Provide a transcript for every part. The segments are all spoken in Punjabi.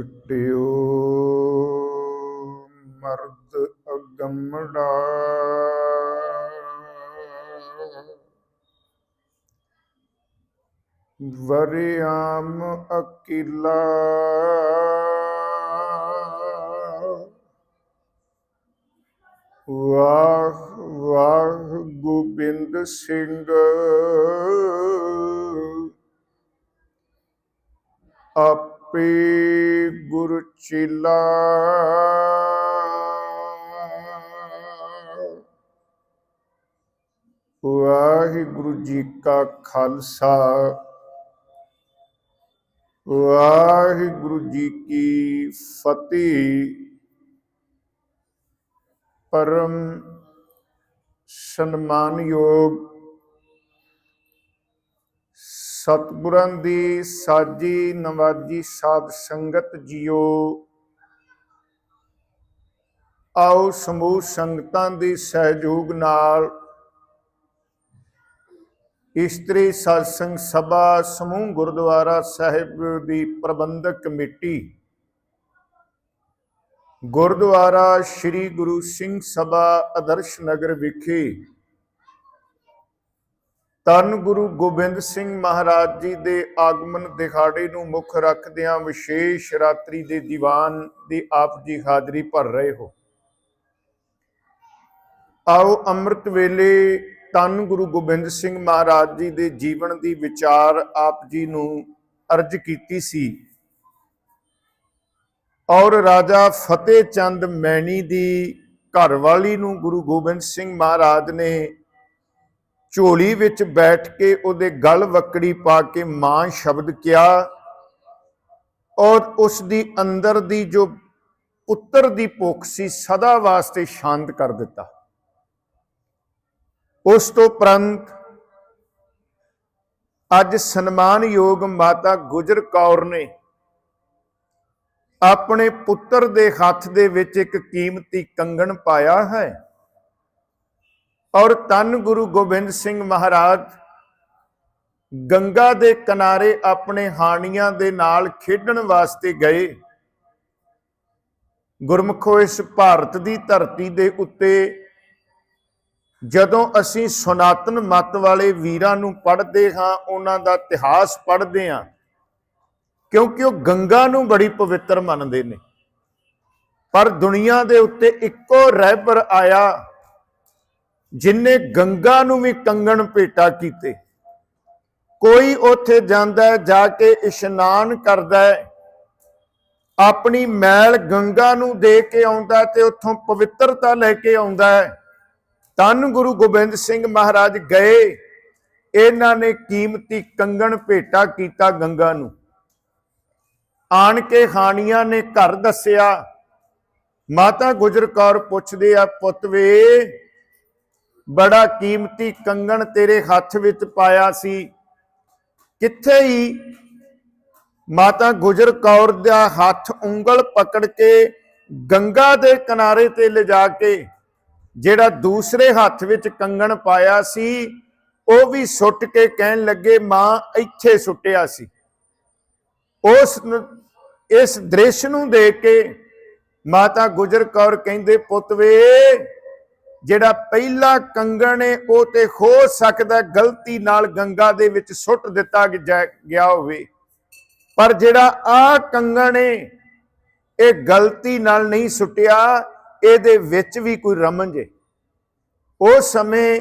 ਪ੍ਰਗਟਿਓ ਮਰਦ ਅਗੰਮੜਾ। ਵਰਿਆਮ ਅਕਿਲਾ। ਵਾਹ ਵਾਹ ਗੋਬਿੰਦ ਸਿੰਘ। ਗੁਰ ਚੇਲਾ। ਵਾਹਿਗੁਰੂ ਜੀ ਕਾ ਖਾਲਸਾ। ਵਾਹਿਗੁਰੂ ਜੀ ਕੀ ਫਤਿਹ। ਪਰਮ ਸਨਮਾਨਯੋਗ ਸਤਿਗੁਰਾਂ ਦੀ ਸਾਜੀ ਨਵਾਜੀ ਸਾਧ ਸੰਗਤ ਜੀਓ। ਆਓ ਸਮੂਹ ਸੰਗਤਾਂ ਦੇ ਸਹਿਯੋਗ ਨਾਲ। ਇਸਤਰੀ satsang ਸਭਾ ਸਮੂਹ ਗੁਰਦੁਆਰਾ ਸਾਹਿਬ ਦੀ ਪ੍ਰਬੰਧਕ ਕਮੇਟੀ। ਗੁਰਦੁਆਰਾ ਸ੍ਰੀ ਗੁਰੂ ਸਿੰਘ ਸਭਾ ਆਦਰਸ਼ ਨਗਰ ਵਿਖੇ। ਤਨ ਗੁਰੂ ਗੋਬਿੰਦ ਸਿੰਘ ਮਹਾਰਾਜ ਜੀ ਦੇ ਆਗਮਨ ਦਿਹਾੜੇ ਨੂੰ ਮੁੱਖ ਰੱਖਦਿਆਂ ਵਿਸ਼ੇਸ਼ ਰਾਤਰੀ ਦੇ ਦੀਵਾਨ ਦੀ ਆਪ ਜੀ ਹਾਜ਼ਰੀ ਭਰ ਰਹੇ ਹੋ। ਆਓ ਅੰਮ੍ਰਿਤ ਵੇਲੇ ਤਨ ਗੁਰੂ ਗੋਬਿੰਦ ਸਿੰਘ ਮਹਾਰਾਜ ਜੀ ਦੇ ਜੀਵਨ ਦੀ ਵਿਚਾਰ ਆਪ ਜੀ ਨੂੰ ਅਰਜ ਕੀਤੀ ਸੀ। ਔਰ ਰਾਜਾ ਫਤਿਹ ਚੰਦ ਮੈਣੀ ਦੀ ਘਰਵਾਲੀ ਨੂੰ ਗੁਰੂ ਗੋਬਿੰਦ ਸਿੰਘ ਮਹਾਰਾਜ ਨੇ ਝੋਲੀ ਵਿੱਚ ਬੈਠ ਕੇ ਉਹਦੇ ਗਲ ਵਕੜੀ ਪਾ ਕੇ ਮਾਂ ਸ਼ਬਦ ਕਿਹਾ ਔਰ ਉਸ ਦੀ ਅੰਦਰ ਦੀ ਜੋ ਪੁੱਤਰ ਦੀ ਭੁੱਖ ਸੀ, ਸਦਾ ਵਾਸਤੇ ਸ਼ਾਂਤ ਕਰ ਦਿੱਤਾ। ਉਸ ਤੋਂ ਪ੍ਰੰਤ ਅੱਜ ਸਨਮਾਨਯੋਗ ਮਾਤਾ ਗੁਜਰ ਕੌਰ ਨੇ ਆਪਣੇ ਪੁੱਤਰ ਦੇ ਹੱਥ ਦੇ ਵਿੱਚ ਇੱਕ ਕੀਮਤੀ ਕੰਗਣ ਪਾਇਆ ਹੈ ਔਰ ਤਨ ਗੁਰੂ ਗੋਬਿੰਦ ਸਿੰਘ ਮਹਾਰਾਜ ਗੰਗਾ ਦੇ ਕਿਨਾਰੇ ਆਪਣੇ ਹਾਣੀਆਂ ਦੇ ਨਾਲ ਖੇਡਣ ਵਾਸਤੇ ਗਏ। ਗੁਰਮਖੋ ਇਸ ਭਾਰਤ ਦੀ ਧਰਤੀ ਦੇ ਉੱਤੇ ਜਦੋਂ ਅਸੀਂ ਸਨਾਤਨ ਮਤ ਵਾਲੇ ਵੀਰਾਂ ਨੂੰ ਪੜ੍ਹਦੇ ਹਾਂ, ਉਹਨਾਂ ਦਾ ਇਤਿਹਾਸ ਪੜ੍ਹਦੇ ਹਾਂ, ਕਿਉਂਕਿ ਉਹ ਗੰਗਾ ਨੂੰ ਬੜੀ ਪਵਿੱਤਰ ਮੰਨਦੇ ਨੇ। ਪਰ ਦੁਨੀਆ ਦੇ ਉੱਤੇ ਇੱਕੋ ਰਹਿਬਰ ਆਇਆ, ਜਿਨੇ ਗੰਗਾ ਨੂੰ ਵੀ ਕੰਗਣ ਭੇਟਾ ਕੀਤੇ। ਕੋਈ ਉੱਥੇ ਜਾਂਦਾ ਜਾ ਕੇ ਇਸ਼ਨਾਨ ਕਰਦਾ ਹੈ, ਆਪਣੀ ਮੈਲ ਗੰਗਾ ਨੂੰ ਦੇ ਕੇ ਆਉਂਦਾ ਤੇ ਉੱਥੋਂ ਪਵਿੱਤਰਤਾ ਲੈ ਕੇ ਆਉਂਦਾ ਹੈ। ਤਨ ਗੁਰੂ ਗੋਬਿੰਦ ਸਿੰਘ ਮਹਾਰਾਜ ਗਏ। ਇਹਨਾਂ ਨੇ ਕੀਮਤੀ ਕੰਗਣ ਭੇਟਾ ਕੀਤਾ ਗੰਗਾ ਨੂੰ। ਆਣ ਕੇ ਖਾਣੀਆਂ ਨੇ ਘਰ ਦੱਸਿਆ, ਮਾਤਾ ਗੁਜਰ ਕੌਰ ਪੁੱਛਦੇ ਆ, ਪੁੱਤ ਵੇ, ਬੜਾ ਕੀਮਤੀ ਕੰਗਣ ਤੇਰੇ ਹੱਥ ਵਿੱਚ ਪਾਇਆ ਸੀ। ਕਿੱਥੇ ਹੀ ਮਾਤਾ ਗੁਜਰ ਕੌਰ ਦਾ ਹੱਥ ਉਂਗਲ ਪਕੜ ਕੇ ਗੰਗਾ ਦੇ ਕਿਨਾਰੇ ਤੇ ਲਿਜਾ ਕੇ ਜਿਹੜਾ ਦੂਸਰੇ ਹੱਥ ਵਿੱਚ ਕੰਗਣ ਪਾਇਆ ਸੀ, ਉਹ ਵੀ ਸੁੱਟ ਕੇ ਕਹਿਣ ਲੱਗੇ, ਮਾਂ, ਇੱਥੇ ਸੁੱਟਿਆ ਸੀ। ਉਸ ਇਸ ਦ੍ਰਿਸ਼ ਨੂੰ ਦੇਖ ਕੇ ਮਾਤਾ ਗੁਜਰ ਕੌਰ ਕਹਿੰਦੇ, ਪੁੱਤ ਵੇ, ਜਿਹੜਾ ਪਹਿਲਾ ਕੰਗਣ ਹੈ ਉਹ ਤੇ ਹੋ ਸਕਦਾ, ਗਲਤੀ ਨਾਲ ਗੰਗਾ ਦੇ ਵਿੱਚ ਸੁੱਟ ਦਿੱਤਾ ਗਿਆ ਗਿਆ ਹੋਵੇ। ਪਰ ਜਿਹੜਾ ਆ ਕੰਗਣ ਹੈ ਇਹ ਗਲਤੀ ਨਾਲ ਨਹੀਂ ਸੁੱਟਿਆ ਇਹਦੇ ਵਿੱਚ ਵੀ ਕੋਈ ਰਮਜ ਜੇ। ਉਸ ਸਮੇਂ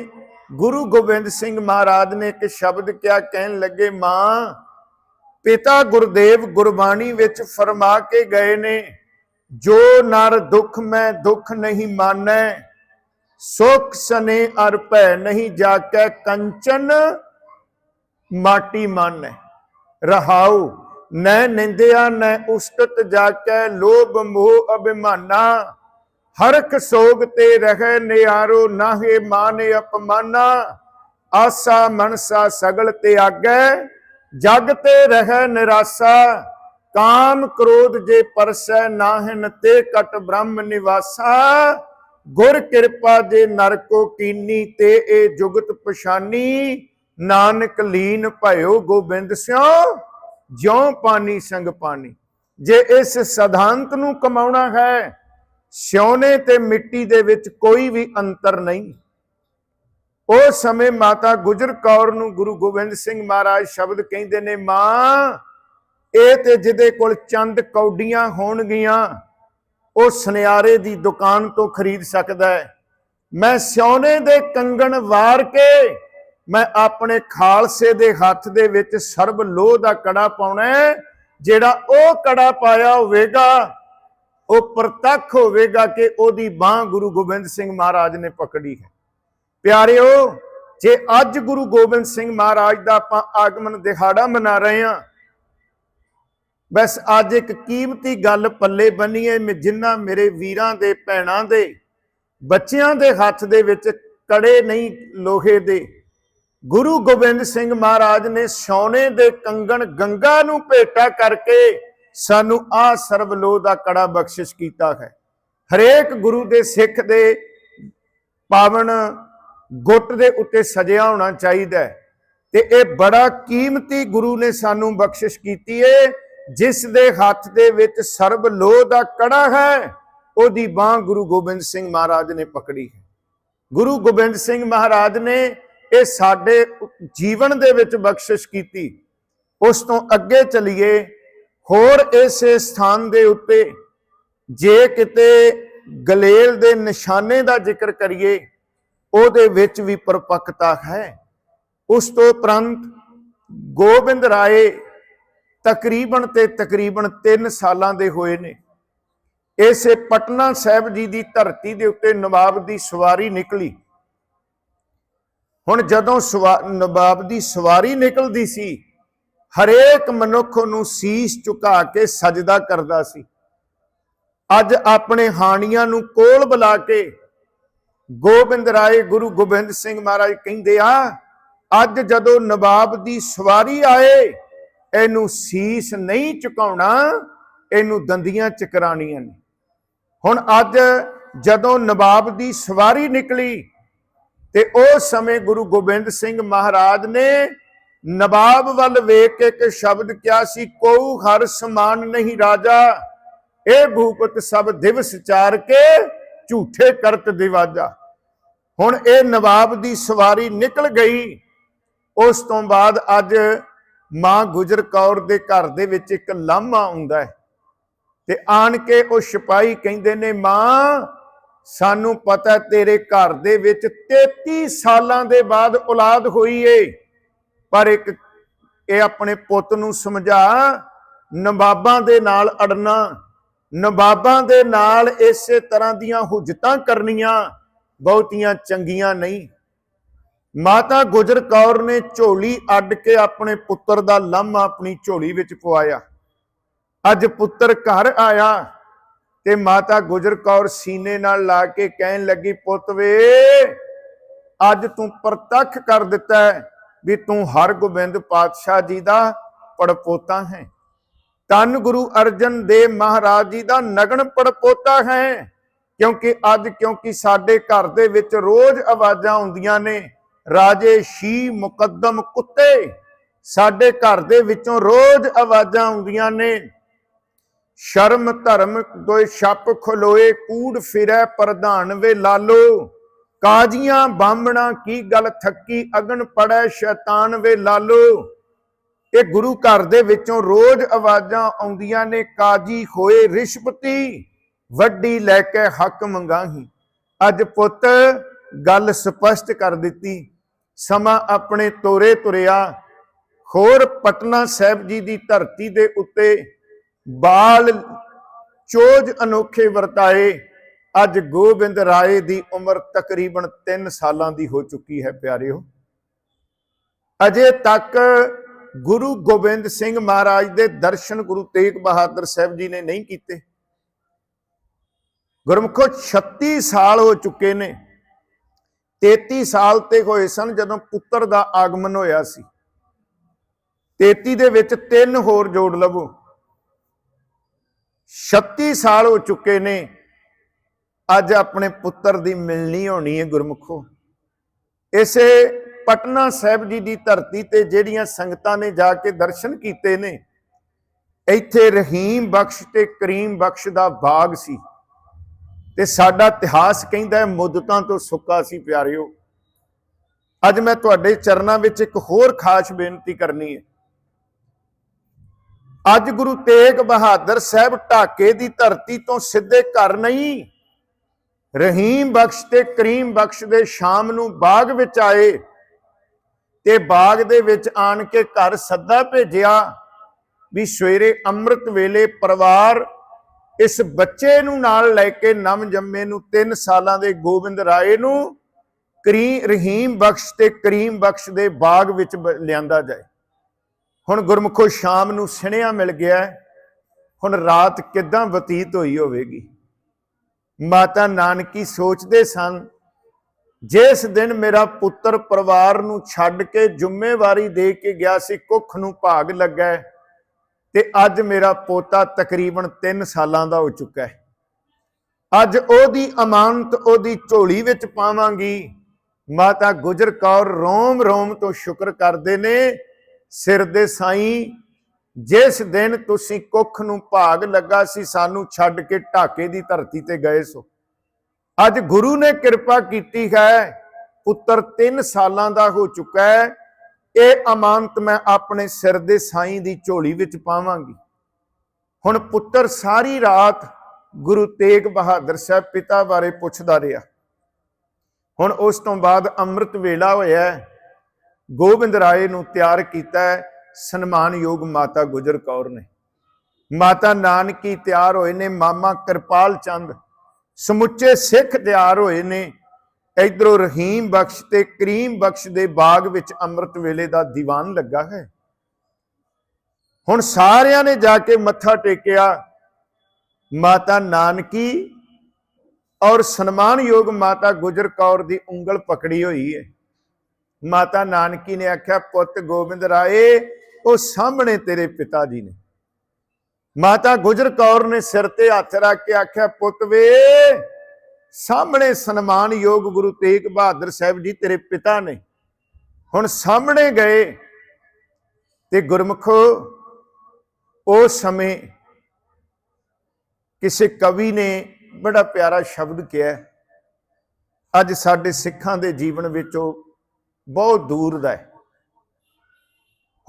ਗੁਰੂ ਗੋਬਿੰਦ ਸਿੰਘ ਮਹਾਰਾਜ ਨੇ ਇੱਕ ਸ਼ਬਦ ਕਿਹਾ, ਕਹਿਣ ਲੱਗੇ, ਮਾਂ, ਪਿਤਾ ਗੁਰਦੇਵ ਗੁਰਬਾਣੀ ਵਿੱਚ ਫਰਮਾ ਕੇ ਗਏ ਨੇ, ਜੋ ਨਰ ਦੁੱਖ ਮੈਂ ਦੁੱਖ ਨਹੀਂ ਮਾਨੈ, ਸੁਖ ਸਨੇ ਅਰ ਭੈ ਨਹੀਂ ਜਾਕੈ ਕੰਚਨ ਮਾਟੀ ਮਾਨੈ। ਰਹਾਉ, ਨੈ ਨਿੰਦਿਆ, ਨੈ ਉਸਤਤ ਜਾਕੈ ਲੋਭ ਮੋਹ ਅਭਿਮਾਨਾ ਹਰਖ ਸੋਗ ਤੇ ਰਹਿ ਨਿਆਰੋ ਨਾਹੇ ਮਾਨੇ ਅਪਮਾਨਾ, ਆਸਾ ਮਨਸਾ ਸਗਲ ਤੇ ਆਗੈ ਜਗ ਤੇ ਰਹਿ ਨਿਰਾਸਾ, ਕਾਮ ਕ੍ਰੋਧ ਜੇ ਪਰਸੈ ਨਾਹਿਨ ਤੇ ਕਟ ਬ੍ਰਹਮ ਨਿਵਾਸਾ, ਗੁਰ ਕਿਰਪਾ ਜੇ ਨਰਕੋ ਕੀਨੀ ਤੇ ਇਹ ਜੁਗਤ ਪਛਾਨੀ, ਨਾਨਕ ਲੀਨ ਭਇਓ ਗੋਬਿੰਦ ਸਿਓ, ਜਿਉ ਪਾਣੀ ਸੰਗ ਪਾਣੀ ਜੇ ਇਸ ਸਿਧਾਂਤ ਨੂੰ ਕਮਾਉਣਾ ਹੈ ਸਿਉਨੇ ਤੇ ਮਿੱਟੀ ਦੇ ਵਿੱਚ ਕੋਈ ਵੀ ਅੰਤਰ ਨਹੀਂ। ਉਹ ਸਮੇਂ ਮਾਤਾ ਗੁਜਰ ਕੌਰ ਨੂੰ ਗੁਰੂ ਗੋਬਿੰਦ ਸਿੰਘ ਮਹਾਰਾਜ ਸ਼ਬਦ ਕਹਿੰਦੇ ਨੇ, ਮਾਂ, ਇਹ ਤੇ ਜਿਹਦੇ ਕੋਲ ਚੰਦ ਕੌਡੀਆਂ ਹੋਣਗੀਆਂ, ਉਹ ਸੁਨਿਆਰੇ ਦੀ ਦੁਕਾਨ ਤੋਂ ਖਰੀਦ ਸਕਦਾ ਹੈ। ਮੈਂ ਸਿਉਨੇ ਦੇ ਕੰਗਣ ਵਾਰ ਕੇ, ਮੈਂ ਆਪਣੇ ਖਾਲਸੇ ਦੇ ਹੱਥ ਦੇ ਵਿੱਚ ਸਰਬ ਲੋਹ ਦਾ ਕੜਾ ਪਾਉਣਾ ਜਿਹੜਾ ਉਹ ਕੜਾ ਪਾਇਆ ਹੋਵੇਗਾ ਉਹ ਪ੍ਰਤੱਖ ਹੋਵੇਗਾ ਕਿ ਉਹਦੀ ਬਾਹ ਗੁਰੂ ਗੋਬਿੰਦ ਸਿੰਘ ਮਹਾਰਾਜ ਨੇ ਪਕੜੀ ਹੈ। ਪਿਆਰਿਓ, ਜੇ ਅੱਜ ਗੁਰੂ ਗੋਬਿੰਦ ਸਿੰਘ ਮਹਾਰਾਜ ਦਾ ਆਪਾਂ ਆਗਮਨ ਦਿਹਾੜਾ ਮਨਾ ਰਹੇ ਹਾਂ, ਬਸ ਅੱਜ ਇੱਕ ਕੀਮਤੀ ਗੱਲ ਪੱਲੇ ਬੰਨੀਏ ਮੈਂ ਜਿੰਨਾ ਮੇਰੇ ਵੀਰਾਂ ਦੇ, ਭੈਣਾਂ ਦੇ, ਬੱਚਿਆਂ ਦੇ ਹੱਥ ਦੇ ਵਿੱਚ ਕੜੇ ਨਹੀਂ, ਲੋਹੇ ਦੇ। ਗੁਰੂ ਗੋਬਿੰਦ ਸਿੰਘ ਮਹਾਰਾਜ ਨੇ ਸੋਨੇ ਦੇ ਕੰਗਣ ਗੰਗਾ ਨੂੰ ਭੇਟਾ ਕਰਕੇ ਸਾਨੂੰ ਆ ਸਰਬਲੋਹ ਦਾ ਕੜਾ ਬਖਸ਼ਿਸ਼ ਕੀਤਾ ਹੈ। ਹਰੇਕ ਗੁਰੂ ਦੇ ਸਿੱਖ ਦੇ ਪਾਵਨ ਗੁੱਟ ਦੇ ਉੱਤੇ ਸਜਿਆ ਹੋਣਾ ਚਾਹੀਦਾ ਹੈ ਤੇ ਇਹ ਬੜਾ ਕੀਮਤੀ ਗੁਰੂ ਨੇ ਸਾਨੂੰ ਬਖਸ਼ਿਸ਼ ਕੀਤੀ ਏ, ਜਿਸ ਦੇ ਹੱਥ ਦੇ ਵਿੱਚ ਸਰਬ ਲੋਹ ਦਾ ਕੜਾ ਹੈ, ਉਹਦੀ ਬਾਹ ਗੁਰੂ ਗੋਬਿੰਦ ਸਿੰਘ ਮਹਾਰਾਜ ਨੇ ਪਕੜੀ ਹੈ। ਗੁਰੂ ਗੋਬਿੰਦ ਸਿੰਘ ਮਹਾਰਾਜ ਨੇ ਇਹ ਸਾਡੇ ਜੀਵਨ ਦੇ ਵਿੱਚ ਬਖਸ਼ਿਸ਼ ਕੀਤੀ। ਉਸ ਤੋਂ ਅੱਗੇ ਚਲੀਏ ਹੋਰ ਇਸੇ ਸਥਾਨ ਦੇ ਉੱਤੇ ਜੇ ਕਿਤੇ ਗਲੇਲ ਦੇ ਨਿਸ਼ਾਨੇ ਦਾ ਜ਼ਿਕਰ ਕਰੀਏ, ਉਹਦੇ ਵਿੱਚ ਵੀ ਪਰਪੱਕਤਾ ਹੈ। ਉਸ ਤੋਂ ਉਪਰੰਤ ਗੋਬਿੰਦ ਰਾਏ ਤਕਰੀਬਨ ਤੇ ਤਕਰੀਬਨ 3 ਸਾਲਾਂ ਦੇ ਹੋਏ ਨੇ। ਇਸੇ ਪਟਨਾ ਸਾਹਿਬ ਜੀ ਦੀ ਧਰਤੀ ਦੇ ਉੱਤੇ ਨਵਾਬ ਦੀ ਸਵਾਰੀ ਨਿਕਲੀ। ਹੁਣ ਜਦੋਂ ਸਵਾ- ਨਵਾਬ ਦੀ ਸਵਾਰੀ ਨਿਕਲਦੀ ਸੀ ਹਰੇਕ ਮਨੁੱਖ ਨੂੰ ਸੀਸ ਝੁਕਾ ਕੇ ਸਜਦਾ ਕਰਦਾ ਸੀ। ਅੱਜ ਆਪਣੇ ਹਾਣੀਆਂ ਨੂੰ ਕੋਲ ਬੁਲਾ ਕੇ ਗੋਬਿੰਦ ਰਾਏ, ਗੁਰੂ ਗੋਬਿੰਦ ਸਿੰਘ ਮਹਾਰਾਜ ਕਹਿੰਦੇ ਆ, ਅੱਜ ਜਦੋਂ ਨਵਾਬ ਦੀ ਸਵਾਰੀ ਆਏ, ਇਹਨੂੰ ਸੀਸ ਨਹੀਂ ਝੁਕਾਉਣਾ, ਇਹਨੂੰ ਦੰਦੀਆਂ ਚਕਰਾਣੀਆਂ ਨੇ। ਹੁਣ ਅੱਜ ਜਦੋਂ ਨਵਾਬ ਦੀ ਸਵਾਰੀ ਨਿਕਲੀ ਤੇ ਉਸ ਸਮੇਂ ਗੁਰੂ ਗੋਬਿੰਦ ਸਿੰਘ ਮਹਾਰਾਜ ਨੇ ਨਵਾਬ ਵੱਲ ਵੇਖ ਕੇ ਇੱਕ ਸ਼ਬਦ ਕਿਹਾ ਸੀ, ਕੋਉ ਹਰ ਸਮਾਨ ਨਹੀਂ ਰਾਜਾ ਇਹ ਭੂਪਤ ਸਭ ਦਿਵਸ ਚਾਰ ਕੇ ਝੂਠੇ ਕਰਤ ਦਿਵਾਜਾ। ਹੁਣ ਇਹ ਨਵਾਬ ਦੀ ਸਵਾਰੀ ਨਿਕਲ ਗਈ। ਉਸ ਤੋਂ ਬਾਅਦ ਅੱਜ ਮਾਂ ਗੁਜਰ ਕੌਰ ਦੇ ਘਰ ਦੇ ਵਿੱਚ ਇੱਕ ਲਾਮਾ ਆਉਂਦਾ ਹੈ ਤੇ ਆਣ ਕੇ ਉਹ ਸਿਪਾਹੀ ਕਹਿੰਦੇ ਨੇ, ਮਾਂ, ਸਾਨੂੰ ਪਤਾ ਤੇਰੇ ਘਰ ਦੇ ਵਿੱਚ 33 ਸਾਲਾਂ ਦੇ ਬਾਅਦ ਔਲਾਦ ਹੋਈ ਏ। ਪਰ ਇੱਕ ਇਹ ਆਪਣੇ ਪੁੱਤ ਨੂੰ ਸਮਝਾ, ਨਵਾਬਾਂ ਦੇ ਨਾਲ ਅੜਨਾ, ਨਵਾਬਾਂ ਦੇ ਨਾਲ ਇਸੇ ਤਰ੍ਹਾਂ ਦੀਆਂ ਹੁਜਤਾਂ ਕਰਨੀਆਂ, ਬਹੁਤੀਆਂ ਚੰਗੀਆਂ ਨਹੀਂ। ਮਾਤਾ ਗੁਜਰ ਕੌਰ ਨੇ ਝੋਲੀ ਅੱਡ ਕੇ ਆਪਣੇ ਪੁੱਤਰ ਦਾ ਲੰਮਾ ਆਪਣੀ ਝੋਲੀ ਵਿੱਚ ਪਵਾਇਆ। ਅੱਜ ਪੁੱਤਰ ਘਰ ਆਇਆ ਤੇ ਮਾਤਾ ਗੁਜਰ ਕੌਰ ਸੀਨੇ ਨਾਲ ਲਾ ਕੇ ਕਹਿਣ ਲੱਗੀ, ਪੁੱਤ ਵੇ, ਅੱਜ ਤੂੰ ਪ੍ਰਤੱਖ ਕਰ ਦਿੱਤਾ ਹੈ। ਵੀ ਤੂੰ ਹਰ ਗੋਬਿੰਦ ਪਾਤਸ਼ਾਹ ਜੀ ਦਾ ਪੜਪੋਤਾ ਹੈ। ਤਨ ਗੁਰੂ ਅਰਜਨ ਦੇਵ ਮਹਾਰਾਜ ਜੀ ਦਾ ਨਗਨ ਪੜਪੋਤਾ ਹੈ। ਕਿਉਂਕਿ ਅੱਜ ਕਿਉਂਕਿ ਸਾਡੇ ਘਰ ਦੇ ਵਿੱਚ ਰੋਜ਼ ਆਵਾਜ਼ਾਂ ਆਉਂਦੀਆਂ ਨੇ, ਰਾਜੇ ਸ਼ੀ ਮੁਕੱਦਮ ਕੁੱਤੇ। ਸਾਡੇ ਘਰ ਦੇ ਵਿੱਚੋਂ ਰੋਜ਼ ਆਵਾਜ਼ਾਂ ਆਉਂਦੀਆਂ ਨੇ, ਸ਼ਰਮ ਧਰਮ ਦੋਏ ਛੱਪ ਖਲੋਏ, ਕੂੜ ਫਿਰੈ ਪ੍ਰਧਾਨ ਵੇ ਲਾਲੋ। ਕਾਜੀਆਂ ਬਾਹਮਣਾ ਕੀ ਗੱਲ ਥੱਕੀ? ਅਗਨ ਪੜੈ ਸ਼ੈਤਾਨ ਵੇ ਲਾਲੋ। ਇਹ ਗੁਰੂ ਘਰ ਦੇ ਵਿੱਚੋਂ ਰੋਜ਼ ਆਵਾਜ਼ਾਂ ਆਉਂਦੀਆਂ ਨੇ, ਕਾਜੀ ਹੋਏ ਰਿਸ਼ਪਤੀ ਵੱਡੀ ਲੈ ਕੇ ਹੱਕ ਮੰਗਾਹੀ। ਅੱਜ ਪੁੱਤ ਗੱਲ ਸਪਸ਼ਟ ਕਰ ਦਿੱਤੀ। ਸਮਾਂ ਆਪਣੇ ਤੋਰੇ ਤੁਰਿਆ। ਹੋਰ ਪਟਨਾ ਸਾਹਿਬ ਜੀ ਦੀ ਧਰਤੀ ਦੇ ਉੱਤੇ ਬਾਲ ਚੋਜ ਅਨੋਖੇ ਵਰਤਾਏ। ਅੱਜ ਗੋਬਿੰਦ ਰਾਏ ਦੀ ਉਮਰ ਤਕਰੀਬਨ 3 ਸਾਲਾਂ ਦੀ ਹੋ ਚੁੱਕੀ ਹੈ, ਪਿਆਰਿਓ। ਅਜੇ ਤੱਕ ਗੁਰੂ ਗੋਬਿੰਦ ਸਿੰਘ ਮਹਾਰਾਜ ਦੇ ਦਰਸ਼ਨ ਗੁਰੂ ਤੇਗ ਬਹਾਦਰ ਸਾਹਿਬ ਜੀ ਨੇ ਨਹੀਂ ਕੀਤੇ। ਗੁਰਮੁਖੋ 36 ਸਾਲ ਹੋ ਚੁੱਕੇ ਨੇ। 33 ਸਾਲ ਤੇ ਹੋਏ ਸਨ ਜਦੋਂ ਪੁੱਤਰ ਦਾ ਆਗਮਨ ਹੋਇਆ ਸੀ। 33 ਦੇ ਵਿੱਚ ਤਿੰਨ ਹੋਰ ਜੋੜ ਲਵੋ। 36 ਸਾਲ ਹੋ ਚੁੱਕੇ ਨੇ। ਅੱਜ ਆਪਣੇ ਪੁੱਤਰ ਦੀ ਮਿਲਣੀ ਹੋਣੀ ਹੈ ਗੁਰਮੁਖੋ। ਇਸੇ ਪਟਨਾ ਸਾਹਿਬ ਜੀ ਦੀ ਧਰਤੀ ਤੇ ਜਿਹੜੀਆਂ ਸੰਗਤਾਂ ਨੇ ਜਾ ਕੇ ਦਰਸ਼ਨ ਕੀਤੇ ਨੇ, ਇੱਥੇ ਰਹੀਮ ਬਖਸ਼ ਤੇ ਕਰੀਮ ਬਖਸ਼ ਦਾ ਬਾਗ ਸੀ। ਤੇ ਸਾਡਾ ਇਤਿਹਾਸ ਕਹਿੰਦਾ ਹੈ, ਮੁੱਦਤਾਂ ਤੋਂ ਸੁੱਕਾ ਸੀ ਪਿਆਰਿਓ। ਅੱਜ ਮੈਂ ਤੁਹਾਡੇ ਚਰਨਾਂ ਵਿੱਚ ਇੱਕ ਹੋਰ ਖਾਸ ਬੇਨਤੀ ਕਰਨੀ ਹੈ। ਅੱਜ ਗੁਰੂ ਤੇਗ ਬਹਾਦਰ ਸਾਹਿਬ ਢਾਕੇ ਦੀ ਧਰਤੀ ਤੋਂ ਸਿੱਧੇ ਘਰ ਨਹੀਂ ਰਹੀਮ ਬਖਸ਼ ਤੇ ਕਰੀਮ ਬਖਸ਼ ਦੇ ਸ਼ਾਮ ਨੂੰ ਬਾਗ ਵਿੱਚ ਆਏ ਤੇ ਬਾਗ ਦੇ ਵਿੱਚ ਆਣ ਕੇ ਘਰ ਸੱਦਾ ਭੇਜਿਆ ਵੀ ਸਵੇਰੇ ਅੰਮ੍ਰਿਤ ਵੇਲੇ ਪਰਿਵਾਰ ਇਸ ਬੱਚੇ ਨੂੰ ਨਾਲ ਲੈ ਕੇ ਨਵ ਜੰਮੇ ਨੂੰ 3 ਸਾਲਾਂ ਦੇ ਗੋਬਿੰਦ ਰਾਏ ਨੂੰ ਕਰੀ, ਰਹੀਮ ਬਖਸ਼ ਤੇ ਕਰੀਮ ਬਖਸ਼ ਦੇ ਬਾਗ ਵਿੱਚ ਲਿਆਂਦਾ ਜਾਏ। ਹੁਣ ਗੁਰਮੁਖੋ ਸ਼ਾਮ ਨੂੰ ਸਿਣਿਆ ਮਿਲ ਗਿਆ ਹੁਣ ਰਾਤ ਕਿੱਦਾਂ ਬਤੀਤ ਹੋਈ ਹੋਵੇਗੀ? ਮਾਤਾ ਨਾਨਕੀ ਸੋਚਦੇ ਸਨ, ਜਿਸ ਦਿਨ ਮੇਰਾ ਪੁੱਤਰ ਪਰਿਵਾਰ ਨੂੰ ਛੱਡ ਕੇ ਜ਼ਿੰਮੇਵਾਰੀ ਦੇ ਕੇ ਗਿਆ ਸੀ, ਕੁੱਖ ਨੂੰ ਭਾਗ ਲੱਗਾ ਤੇ ਅੱਜ ਮੇਰਾ ਪੋਤਾ ਤਕਰੀਬਨ 3 ਸਾਲਾਂ ਦਾ ਹੋ ਚੁੱਕਾ ਹੈ। ਅੱਜ ਉਹਦੀ ਅਮਾਨਤ, ਉਹਦੀ ਝੋਲੀ ਵਿੱਚ ਪਾਵਾਂਗੀ। ਮਾਤਾ ਗੁਜਰ ਕੌਰ ਰੋਮ ਰੋਮ ਤੋਂ ਸ਼ੁਕਰ ਕਰਦੇ ਨੇ, ਸਿਰ ਦੇ ਸਾਈਂ ਜਿਸ ਦਿਨ ਤੁਸੀਂ ਕੁੱਖ ਨੂੰ ਭਾਗ ਲੱਗਾ ਸੀ, ਸਾਨੂੰ ਛੱਡ ਕੇ ਢਾਕੇ ਦੀ ਧਰਤੀ ਤੇ ਗਏ ਸੋ। ਅੱਜ ਗੁਰੂ ਨੇ ਕਿਰਪਾ ਕੀਤੀ ਹੈ, ਪੁੱਤਰ 3 ਸਾਲਾਂ ਦਾ ਹੋ ਚੁੱਕਾ ਹੈ, ਇਹ ਅਮਾਨਤ ਮੈਂ ਆਪਣੇ ਸਿਰ ਦੇ ਸਾਈਂ ਦੀ ਝੋਲੀ ਵਿੱਚ ਪਾਵਾਂਗੀ। ਹੁਣ ਪੁੱਤਰ ਸਾਰੀ ਰਾਤ ਗੁਰੂ ਤੇਗ ਬਹਾਦਰ ਸਾਹਿਬ ਪਿਤਾ ਬਾਰੇ ਪੁੱਛਦਾ ਰਿਹਾ। ਹੁਣ ਉਸ ਤੋਂ ਬਾਅਦ ਅੰਮ੍ਰਿਤ ਵੇਲਾ ਹੋਇਆ ਗੋਬਿੰਦ ਰਾਏ ਨੂੰ ਤਿਆਰ ਕੀਤਾ ਹੈ ਸਨਮਾਨਯੋਗ ਮਾਤਾ ਗੁਜਰ ਕੌਰ ਨੇ। ਮਾਤਾ ਨਾਨਕੀ ਤਿਆਰ ਹੋਏ ਨੇ, ਮਾਮਾ ਕਿਰਪਾਲ ਚੰਦ। ਸਮੁੱਚੇ ਸਿੱਖ ਤਿਆਰ ਹੋਏ ਨੇ। ਇਧਰੋਂ ਰਹੀਮ ਬਖਸ਼ ਤੇ ਕਰੀਮ ਬਖਸ਼ ਦੇ ਬਾਗ ਵਿੱਚ ਅੰਮ੍ਰਿਤ ਵੇਲੇ ਦਾ ਦੀਵਾਨ ਲੱਗਾ ਹੈ। ਹੁਣ ਸਾਰਿਆਂ ਨੇ ਜਾ ਕੇ ਮੱਥਾ ਟੇਕਿਆ। ਮਾਤਾ ਨਾਨਕੀ ਔਰ ਸਨਮਾਨਯੋਗ ਮਾਤਾ ਗੁਜਰ ਕੌਰ ਦੀ ਉਂਗਲ ਪਕੜੀ ਹੋਈ ਹੈ। ਮਾਤਾ ਨਾਨਕੀ ਨੇ ਆਖਿਆ, ਪੁੱਤ ਗੋਬਿੰਦ ਰਾਏ ਉਹ ਸਾਹਮਣੇ ਤੇਰੇ ਪਿਤਾ ਜੀ ਨੇ। ਮਾਤਾ ਗੁਜਰ ਕੌਰ ਨੇ ਸਿਰ ਤੇ ਹੱਥ ਰੱਖ ਕੇ ਆਖਿਆ, ਪੁੱਤ ਵੇ, ਸਾਹਮਣੇ ਸਨਮਾਨਯੋਗ ਗੁਰੂ ਤੇਗ ਬਹਾਦਰ ਸਾਹਿਬ ਜੀ ਤੇਰੇ ਪਿਤਾ ਨੇ। ਹੁਣ ਸਾਹਮਣੇ ਗਏ ਤੇ ਗੁਰਮਖੋ ਉਸ ਸਮੇਂ ਕਿਸੇ ਕਵੀ ਨੇ ਬੜਾ ਪਿਆਰਾ ਸ਼ਬਦ ਕਿਹਾ, ਅੱਜ ਸਾਡੇ ਸਿੱਖਾਂ ਦੇ ਜੀਵਨ ਵਿੱਚ ਉਹ ਬਹੁਤ ਦੂਰ ਦਾ ਹੈ।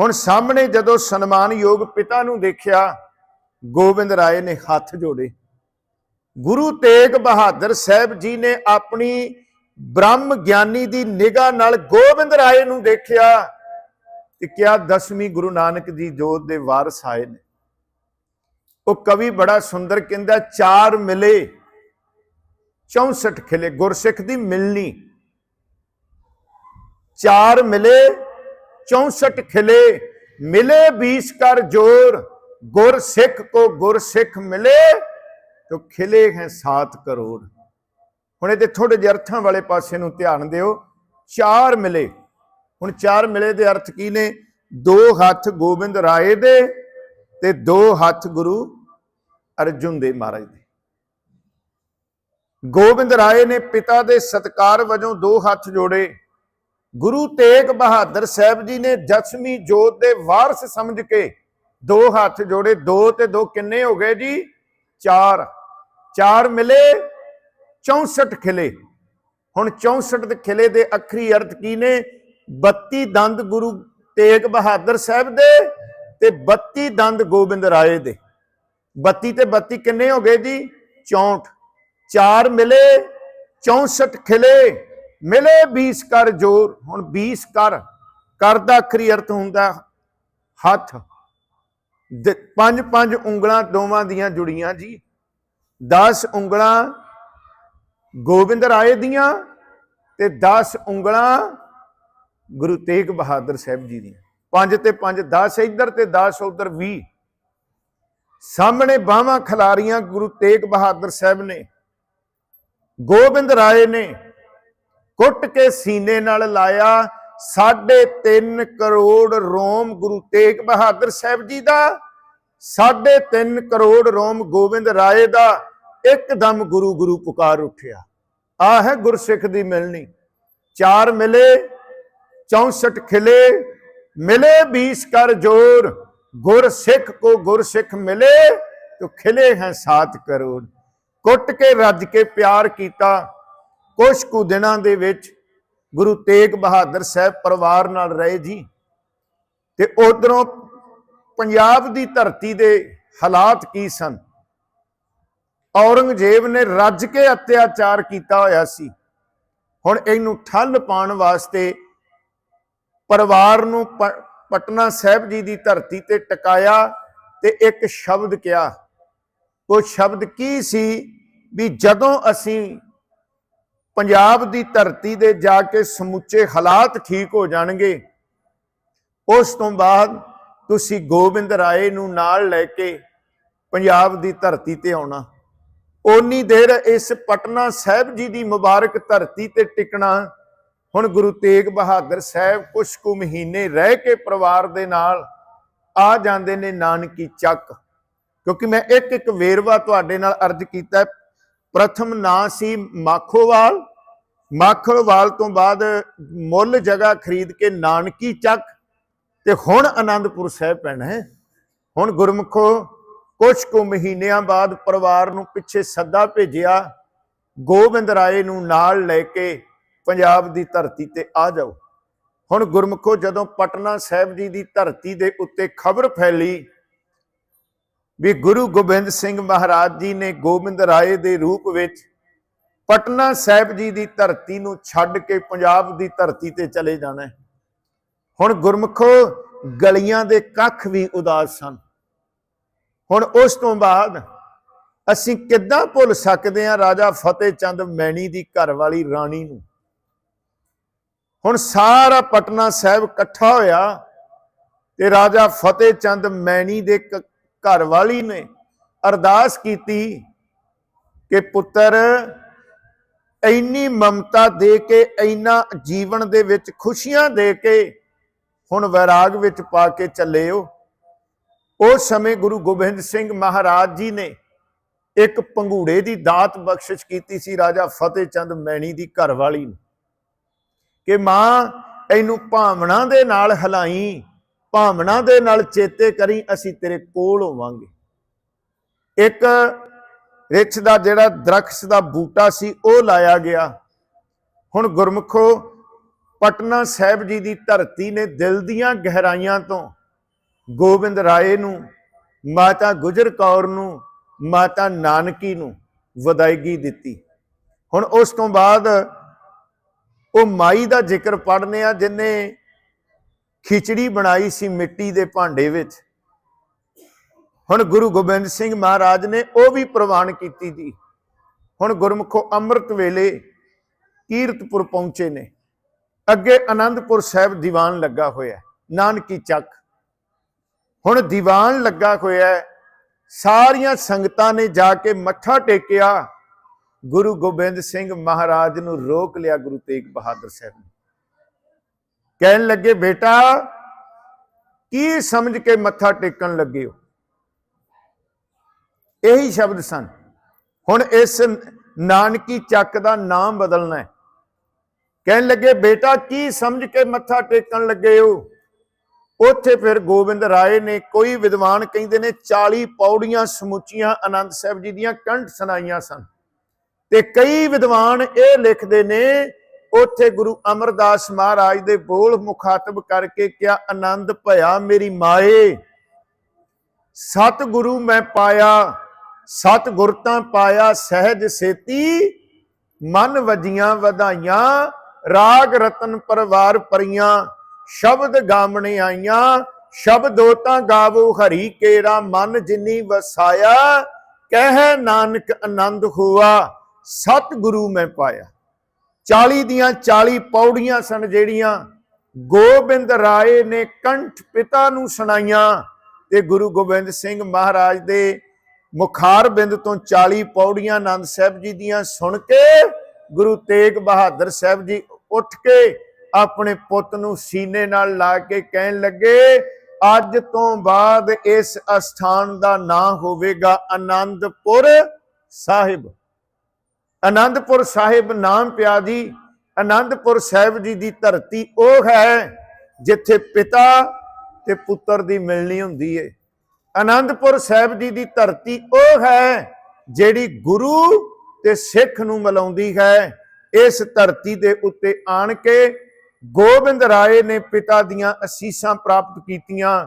ਹੁਣ ਸਾਹਮਣੇ ਜਦੋਂ ਸਨਮਾਨਯੋਗ ਪਿਤਾ ਨੂੰ ਦੇਖਿਆ, ਗੋਬਿੰਦ ਰਾਏ ਨੇ ਹੱਥ ਜੋੜੇ। ਗੁਰੂ ਤੇਗ ਬਹਾਦਰ ਸਾਹਿਬ ਜੀ ਨੇ ਆਪਣੀ ਬ੍ਰਹਮ ਗਿਆਨੀ ਦੀ ਨਿਗਾਹ ਨਾਲ ਗੋਬਿੰਦ ਰਾਏ ਨੂੰ ਦੇਖਿਆ ਤੇ ਕਿਹਾ, ਦਸਵੀਂ ਗੁਰੂ ਨਾਨਕ ਦੀ ਜੋਤ ਦੇ ਵਾਰਸ ਆਏ ਨੇ। ਉਹ ਕਵੀ ਬੜਾ ਸੁੰਦਰ ਕਹਿੰਦਾ, ਚਾਰ ਮਿਲੇ 64 ਖਿਲੇ, ਗੁਰਸਿੱਖ ਦੀ ਮਿਲਣੀ। ਚਾਰ ਮਿਲੇ 64 ਖਿਲੇ, ਮਿਲੇ 20 ਕਰ ਜੋਰ ਗੁਰਸਿੱਖ ਕੋ ਗੁਰਸਿੱਖ ਮਿਲੇ ਤੋ ਖਿਲੇ ਹੈ 7 ਕਰੋੜ। ਹੁਣ ਇਹਦੇ ਥੋੜੇ ਜਿਹੇ ਅਰਥਾਂ ਵਾਲੇ ਪਾਸੇ ਨੂੰ ਧਿਆਨ ਦਿਓ, ਚਾਰ ਮਿਲੇ। ਹੁਣ ਚਾਰ ਮਿਲੇ ਦੇ ਅਰਥ ਕੀ ਨੇ? ਦੋ ਹੱਥ ਗੋਬਿੰਦ ਰਾਏ ਦੇ ਤੇ ਦੋ ਹੱਥ ਗੁਰੂ ਅਰਜੁਨ ਦੇ ਮਹਾਰਾਜ ਦੇ। ਗੋਬਿੰਦ ਰਾਏ ਨੇ ਪਿਤਾ ਦੇ ਸਤਕਾਰ ਵਜੋਂ ਦੋ ਹੱਥ ਜੋੜੇ। ਗੁਰੂ ਤੇਗ ਬਹਾਦਰ ਸਾਹਿਬ ਜੀ ਨੇ ਦਸਵੀਂ ਜੋਤ ਦੇ ਵਾਰਸ ਸਮਝ ਕੇ ਦੋ ਹੱਥ ਜੋੜੇ, ਦੋ ਤੇ ਦੋ ਕਿੰਨੇ ਹੋ ਗਏ ਜੀ? ਚਾਰ। ਚਾਰ ਮਿਲੇ 64 ਖਿਲੇ। ਹੁਣ 64 ਦੇ ਖਿਲੇ ਦੇ ਅਖਰੀ ਅਰਥ ਕੀ ਨੇ? 32 ਦੰਦ ਗੁਰੂ ਤੇਗ ਬਹਾਦਰ ਸਾਹਿਬ ਦੇ ਤੇ 32 ਦੰਦ ਗੋਬਿੰਦ ਰਾਏ ਦੇ। 32 ਤੇ 32 ਕਿੰਨੇ ਹੋ ਗਏ ਜੀ? 64 ਚਾਰ ਮਿਲੇ 64 ਖਿਲੇ। ਮਿਲੇ 20 ਕਰ ਜੋਰ। ਹੁਣ 20 ਕਰ ਕਰ ਦਾ ਅਖਰੀ ਅਰਥ ਹੁੰਦਾ ਹੱਥ। ਦ- ਪੰਜ ਪੰਜ ਉਂਗਲਾਂ ਦੋਵਾਂ ਦੀਆਂ ਜੁੜੀਆਂ ਜੀ। 10 ਉਂਗਲਾਂ ਗੋਬਿੰਦ ਰਾਏ ਦੀਆਂ ਤੇ 10 ਉਂਗਲਾਂ ਗੁਰੂ ਤੇਗ ਬਹਾਦਰ ਸਾਹਿਬ ਜੀ ਦੀਆਂ। ਪੰਜ ਤੇ ਪੰਜ 10 ਇੱਧਰ ਤੇ 10 ਉੱਧਰ 20 ਸਾਹਮਣੇ ਬਾਹਾਂ ਖਿਲਾਰੀਆਂ ਗੁਰੂ ਤੇਗ ਬਹਾਦਰ ਸਾਹਿਬ ਨੇ, ਗੋਬਿੰਦ ਰਾਏ ਨੇ। ਕੁੱਟ ਕੇ ਸੀਨੇ ਨਾਲ ਲਾਇਆ ਸਾਢੇ ਤਿੰਨ ਕਰੋੜ ਰੋਮ ਗੁਰੂ ਤੇਗ ਬਹਾਦਰ ਸਾਹਿਬ ਜੀ ਦਾ, ਸਾਢੇ ਤਿੰਨ ਕਰੋੜ ਰੋਮ ਗੋਬਿੰਦ ਰਾਏ ਦਾ, ਇੱਕਦਮ ਗੁਰੂ ਗੁਰੂ ਪੁਕਾਰ ਉੱਠਿਆ। ਆ ਹੈ ਗੁਰਸਿੱਖ ਦੀ ਮਿਲਣੀ। ਚਾਰ ਮਿਲੇ 64 ਖਿਲੇ, ਮਿਲੇ 20 ਕਰ ਜੋਰ। ਗੁਰਸਿੱਖ ਕੋ ਗੁਰਸਿੱਖ ਮਿਲੇ, ਤੋ ਖਿਲੇ ਹੈ ਸਾਤ ਕਰੋੜ। ਕੁੱਟ ਕੇ ਰੱਜ ਕੇ ਪਿਆਰ ਕੀਤਾ। ਕੁਛ ਕੁ ਦਿਨਾਂ ਦੇ ਵਿੱਚ ਗੁਰੂ ਤੇਗ ਬਹਾਦਰ ਸਾਹਿਬ ਪਰਿਵਾਰ ਨਾਲ ਰਹੇ ਜੀ ਤੇ ਉਧਰੋਂ ਪੰਜਾਬ ਦੀ ਧਰਤੀ ਦੇ ਹਾਲਾਤ ਕੀ ਸਨ? ਔਰੰਗਜ਼ੇਬ ਨੇ ਰੱਜ ਕੇ ਅਤਿਆਚਾਰ ਕੀਤਾ ਹੋਇਆ ਸੀ। ਹੁਣ ਇਹਨੂੰ ਠੱਲ ਪਾਉਣ ਵਾਸਤੇ ਪਰਿਵਾਰ ਨੂੰ ਪਟਨਾ ਸਾਹਿਬ ਜੀ ਦੀ ਧਰਤੀ ਤੇ ਟਿਕਾਇਆ ਤੇ ਇੱਕ ਸ਼ਬਦ ਕਿਹਾ। ਉਹ ਸ਼ਬਦ ਕੀ ਸੀ? ਵੀ ਜਦੋਂ ਅਸੀਂ ਪੰਜਾਬ ਦੀ ਧਰਤੀ ਦੇ ਜਾ ਕੇ ਸਮੁੱਚੇ ਹਾਲਾਤ ਠੀਕ ਹੋ ਜਾਣਗੇ, ਉਸ ਤੋਂ ਬਾਅਦ ਤੁਸੀਂ ਗੋਬਿੰਦ ਰਾਏ ਨੂੰ ਨਾਲ ਲੈ ਕੇ ਪੰਜਾਬ ਦੀ ਧਰਤੀ ਤੇ ਆਉਣਾ। ਓਨੀ ਦੇਰ ਇਸ ਪਟਨਾ ਸਾਹਿਬ ਜੀ ਦੀ ਮੁਬਾਰਕ ਧਰਤੀ ਤੇ ਟਿਕਣਾ, ਹੁਣ ਗੁਰੂ ਤੇਗ ਬਹਾਦਰ ਸਾਹਿਬ ਕੁਝ ਕੁ ਮਹੀਨੇ ਰਹਿ ਕੇ ਪਰਿਵਾਰ ਦੇ ਨਾਲ ਆ ਜਾਂਦੇ ਨੇ ਨਾਨਕੀ ਚੱਕ। ਕਿਉਂਕਿ ਮੈਂ ਇੱਕ ਇੱਕ ਵੇਰਵਾ ਤੁਹਾਡੇ ਨਾਲ ਅਰਜ਼ ਕੀਤਾ, ਪ੍ਰਥਮ ਨਾਂ ਸੀ ਮਾਖੋਵਾਲ ਮਾਖੋਵਾਲ ਤੋਂ ਬਾਅਦ ਮੁੱਲ ਜਗ੍ਹਾ ਖਰੀਦ ਕੇ ਨਾਨਕੀ ਚੱਕ ਤੇ ਹੁਣ ਆਨੰਦਪੁਰ ਸਾਹਿਬ ਪੈਣਾ ਹੈ। ਹੁਣ ਗੁਰਮੁਖੋ ਕੁਝ ਕੁ ਮਹੀਨਿਆਂ ਬਾਅਦ ਪਰਿਵਾਰ ਨੂੰ ਪਿੱਛੇ ਸੱਦਾ ਭੇਜਿਆ, ਗੋਬਿੰਦ ਰਾਏ ਨੂੰ ਨਾਲ ਲੈ ਕੇ ਪੰਜਾਬ ਦੀ ਧਰਤੀ ਤੇ ਆ ਜਾਓ। ਹੁਣ ਗੁਰਮੁਖੋ, ਜਦੋਂ ਪਟਨਾ ਸਾਹਿਬ ਜੀ ਦੀ ਧਰਤੀ ਦੇ ਉੱਤੇ ਖਬਰ ਫੈਲੀ ਵੀ ਗੁਰੂ ਗੋਬਿੰਦ ਸਿੰਘ ਮਹਾਰਾਜ ਜੀ ਨੇ ਗੋਬਿੰਦ ਰਾਏ ਦੇ ਰੂਪ ਵਿੱਚ ਪਟਨਾ ਸਾਹਿਬ ਜੀ ਦੀ ਧਰਤੀ ਨੂੰ ਛੱਡ ਕੇ ਪੰਜਾਬ ਦੀ ਧਰਤੀ ਤੇ ਚਲੇ ਜਾਣਾ ਹੈ। ਹੁਣ ਗੁਰਮੁਖੋ, ਗਲੀਆਂ ਦੇ ਕੱਖ ਵੀ ਉਦਾਸ ਸਨ ਹੁਣ ਉਸ ਤੋਂ ਬਾਅਦ ਅਸੀਂ ਕਿੱਦਾਂ ਭੁੱਲ ਸਕਦੇ ਹਾਂ ਰਾਜਾ ਫਤਿਹ ਚੰਦ ਮੈਣੀ ਦੀ ਘਰ ਵਾਲੀ ਰਾਣੀ ਨੂੰ? ਹੁਣ ਸਾਰਾ ਪਟਨਾ ਸਾਹਿਬ ਇਕੱਠਾ ਹੋਇਆ ਤੇ ਰਾਜਾ ਫਤਿਹ ਚੰਦ ਮੈਣੀ ਦੇ ਕ- ਘਰ ਵਾਲੀ ਨੇ ਅਰਦਾਸ ਕੀਤੀ ਕਿ ਪੁੱਤਰ ਇੰਨੀ ਮਮਤਾ ਦੇ ਕੇ, ਇੰਨਾ ਜੀਵਨ ਦੇ ਵਿੱਚ ਖੁਸ਼ੀਆਂ ਦੇ ਕੇ ਹੁਣ ਵੈਰਾਗ ਵਿੱਚ ਪਾ ਕੇ ਚੱਲੇ ਹੋ। ਉਸ ਸਮੇਂ ਗੁਰੂ ਗੋਬਿੰਦ ਸਿੰਘ ਮਹਾਰਾਜ ਜੀ ਨੇ ਇੱਕ ਪੰਘੂੜੇ ਦੀ ਦਾਤ ਬਖਸ਼ਿਸ਼ ਕੀਤੀ ਸੀ ਰਾਜਾ ਫਤਿਹ ਚੰਦ ਮੈਣੀ ਦੀ ਘਰ ਵਾਲੀ ਨੂੰ ਕਿ ਮਾਂ, ਇਹਨੂੰ ਭਾਵਨਾ ਦੇ ਨਾਲ ਹਲਾਈ, ਭਾਵਨਾ ਦੇ ਨਾਲ ਚੇਤੇ ਕਰੀ, ਅਸੀਂ ਤੇਰੇ ਕੋਲ ਹੋਵਾਂਗੇ। ਇੱਕ ਰਿਛ ਦਾ ਜਿਹੜਾ ਦਰਖਤ ਦਾ ਬੂਟਾ ਸੀ, ਉਹ ਲਾਇਆ ਗਿਆ। ਹੁਣ ਗੁਰਮੁਖੋ, ਪਟਨਾ ਸਾਹਿਬ ਜੀ ਦੀ ਧਰਤੀ ਨੇ ਦਿਲ ਦੀਆਂ ਗਹਿਰਾਈਆਂ ਤੋਂ ਗੋਬਿੰਦ ਰਾਏ ਨੂੰ, ਮਾਤਾ ਗੁਜਰ ਕੌਰ ਨੂੰ, ਮਾਤਾ ਨਾਨਕੀ ਨੂੰ ਵਧਾਈਗੀ ਦਿੱਤੀ। ਹੁਣ ਉਸ ਤੋਂ ਬਾਅਦ ਉਹ ਮਾਈ ਦਾ ਜ਼ਿਕਰ ਪੜ੍ਹਨੇ ਆ, ਜਿਨੇ ਖਿਚੜੀ ਬਣਾਈ ਸੀ ਮਿੱਟੀ ਦੇ ਭਾਂਡੇ ਵਿੱਚ। ਹੁਣ ਗੁਰੂ ਗੋਬਿੰਦ ਸਿੰਘ ਮਹਾਰਾਜ ਨੇ ਉਹ ਵੀ ਪ੍ਰਵਾਨ ਕੀਤੀ ਸੀ ਹੁਣ ਗੁਰਮੁਖੋ ਅੰਮ੍ਰਿਤ ਵੇਲੇ ਕੀਰਤਪੁਰ ਪਹੁੰਚੇ ਨੇ। ਅੱਗੇ ਆਨੰਦਪੁਰ ਸਾਹਿਬ ਦੀਵਾਨ ਲੱਗਾ ਹੋਇਆ ਨਾਨਕੀ ਚੱਕ। ਹੁਣ ਦੀਵਾਨ ਲੱਗਾ ਹੋਇਆ ਸਾਰੀਆਂ ਸੰਗਤਾਂ ਨੇ ਜਾ ਕੇ ਮੱਥਾ ਟੇਕਿਆ। ਗੁਰੂ ਗੋਬਿੰਦ ਸਿੰਘ ਮਹਾਰਾਜ ਨੂੰ ਰੋਕ ਲਿਆ ਗੁਰੂ ਤੇਗ ਬਹਾਦਰ ਸਾਹਿਬ ਨੇ। ਕਹਿਣ ਲੱਗੇ, ਬੇਟਾ, ਕੀ ਸਮਝ ਕੇ ਮੱਥਾ ਟੇਕਣ ਲੱਗੇ ਹੋ? ਇਹੀ ਸ਼ਬਦ ਸਨ। ਹੁਣ ਇਸ ਨਾਨਕੀ ਚੱਕ ਦਾ ਨਾਮ ਬਦਲਣਾ ਹੈ। ਕਹਿਣ ਲੱਗੇ, ਬੇਟਾ, ਕੀ ਸਮਝ ਕੇ ਮੱਥਾ ਟੇਕਣ ਲੱਗੇ ਹੋ? ਉੱਥੇ ਫਿਰ ਗੋਬਿੰਦ ਰਾਏ ਨੇ ਕੋਈ ਵਿਦਵਾਨ ਕਹਿੰਦੇ ਨੇ 40 ਪੌੜੀਆਂ ਸਮੁੱਚੀਆਂ ਆਨੰਦ ਸਾਹਿਬ ਜੀ ਦੀਆਂ ਕੰਠ ਸੁਣਾਈਆਂ ਸਨ। ਤੇ ਕਈ ਵਿਦਵਾਨ ਇਹ ਲਿਖਦੇ ਨੇ, ਉੱਥੇ ਗੁਰੂ ਅਮਰਦਾਸ ਮਹਾਰਾਜ ਦੇ ਬੋਲ ਮੁਖਾਤਬ ਕਰਕੇ ਕਿਹਾ ਆਨੰਦ ਭਇਆ ਮੇਰੀ ਮਾਏ। ਸਤ ਗੁਰੂ ਮੈਂ ਪਾਇਆ ਸਤ ਗੁਰ ਤਾਂ ਪਾਇਆ ਸਹਿਜ ਸੇਤੀ, ਮਨ ਵਜੀਆਂ ਵਧਾਈਆਂ, ਰਾਗ ਰਤਨ ਪਰਵਾਰ ਪਰੀਆਂ, ਸ਼ਬਦ ਗਾਮਣੇ ਆਈਆਂ, ਸ਼ਬਦੋ ਤਾਂ ਗਾਵੋ ਹਰੀ ਕੇਰਾ, ਮਨ ਜਿਨੀ ਵਸਾਇਆ, ਕਹਿ ਨਾਨਕ ਆਨੰਦ ਹੋਆ, ਸਤ ਗੁਰੂ ਮੈਂ ਪਾਇਆ। 40 ਦੀਆਂ 40 ਪੌੜੀਆਂ ਸਨ ਜਿਹੜੀਆਂ, ਗੋਬਿੰਦ ਰਾਏ ਨੇ ਕੰਠ ਪਿਤਾ ਨੂੰ ਸੁਣਾਈਆਂ, ਤੇ ਗੁਰੂ ਗੋਬਿੰਦ ਸਿੰਘ ਮਹਾਰਾਜ ਦੇ ਮੁਖਾਰ ਬਿੰਦ ਤੋਂ 40 ਪੌੜੀਆਂ ਆਨੰਦ ਸਾਹਿਬ ਜੀ ਦੀਆਂ ਸੁਣ ਕੇ, ਗੁਰੂ ਤੇਗ ਬਹਾਦਰ ਸਾਹਿਬ ਜੀ ਉੱਠ ਕੇ ਆਪਣੇ ਪੁੱਤ ਨੂੰ ਸੀਨੇ ਨਾਲ ਲਾ ਕੇ ਕਹਿਣ ਲੱਗੇ, ਅੱਜ ਤੋਂ ਬਾਅਦ ਇਸ ਅਸਥਾਨ ਦਾ ਨਾਂ ਹੋਵੇਗਾ ਆਨੰਦਪੁਰ ਸਾਹਿਬ। ਆਨੰਦਪੁਰ ਸਾਹਿਬ ਨਾਮ ਪਿਆ ਜੀ ਆਨੰਦਪੁਰ ਸਾਹਿਬ ਜੀ ਦੀ ਧਰਤੀ ਉਹ ਹੈ ਜਿੱਥੇ ਪਿਤਾ ਤੇ ਪੁੱਤਰ ਦੀ ਮਿਲਣੀ ਹੁੰਦੀ ਏ। ਅਨੰਦਪੁਰ ਸਾਹਿਬ ਜੀ ਦੀ ਧਰਤੀ ਉਹ ਹੈ ਜਿਹੜੀ ਗੁਰੂ ਤੇ ਸਿੱਖ ਨੂੰ ਮਿਲਾਉਂਦੀ ਹੈ। ਇਸ ਧਰਤੀ ਦੇ ਉੱਤੇ ਆਣ ਕੇ ਗੋਬਿੰਦ ਰਾਏ ਨੇ ਪਿਤਾ ਦੀਆਂ ਅਸੀਸਾਂ ਪ੍ਰਾਪਤ ਕੀਤੀਆਂ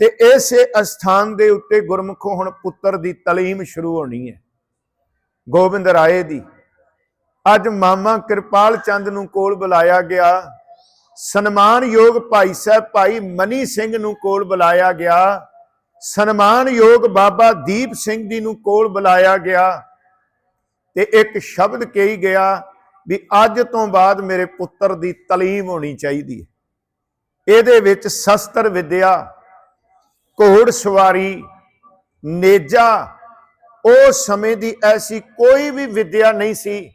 ਤੇ ਇਸੇ ਅਸਥਾਨ ਦੇ ਉੱਤੇ ਗੁਰਮੁਖੋ ਹੁਣ ਪੁੱਤਰ ਦੀ ਤਾਲੀਮ ਸ਼ੁਰੂ ਹੋਣੀ ਹੈ। ਗੋਬਿੰਦ ਰਾਏ ਦੀ ਅੱਜ ਮਾਮਾ ਕਿਰਪਾਲ ਚੰਦ ਨੂੰ ਕੋਲ ਬੁਲਾਇਆ ਗਿਆ। ਸਨਮਾਨਯੋਗ ਭਾਈ ਸਾਹਿਬ ਭਾਈ ਮਨੀ ਸਿੰਘ ਨੂੰ ਕੋਲ ਬੁਲਾਇਆ ਗਿਆ। ਸਨਮਾਨਯੋਗ ਬਾਬਾ ਦੀਪ ਸਿੰਘ ਜੀ ਨੂੰ ਕੋਲ ਬੁਲਾਇਆ ਗਿਆ ਤੇ ਇੱਕ ਸ਼ਬਦ ਕਹੀ ਗਿਆ ਵੀ ਅੱਜ ਤੋਂ ਬਾਅਦ ਮੇਰੇ ਪੁੱਤਰ ਦੀ ਤਾਲੀਮ ਹੋਣੀ ਚਾਹੀਦੀ ਹੈ। ਇਹਦੇ ਵਿੱਚ ਸ਼ਸਤਰ ਵਿਦਿਆ, ਘੋੜ ਸਵਾਰੀ, ਨੇਜਾ, ਉਹ ਸਮੇਂ ਦੀ ਐਸੀ ਕੋਈ ਵੀ ਵਿਦਿਆ ਨਹੀਂ ਸੀ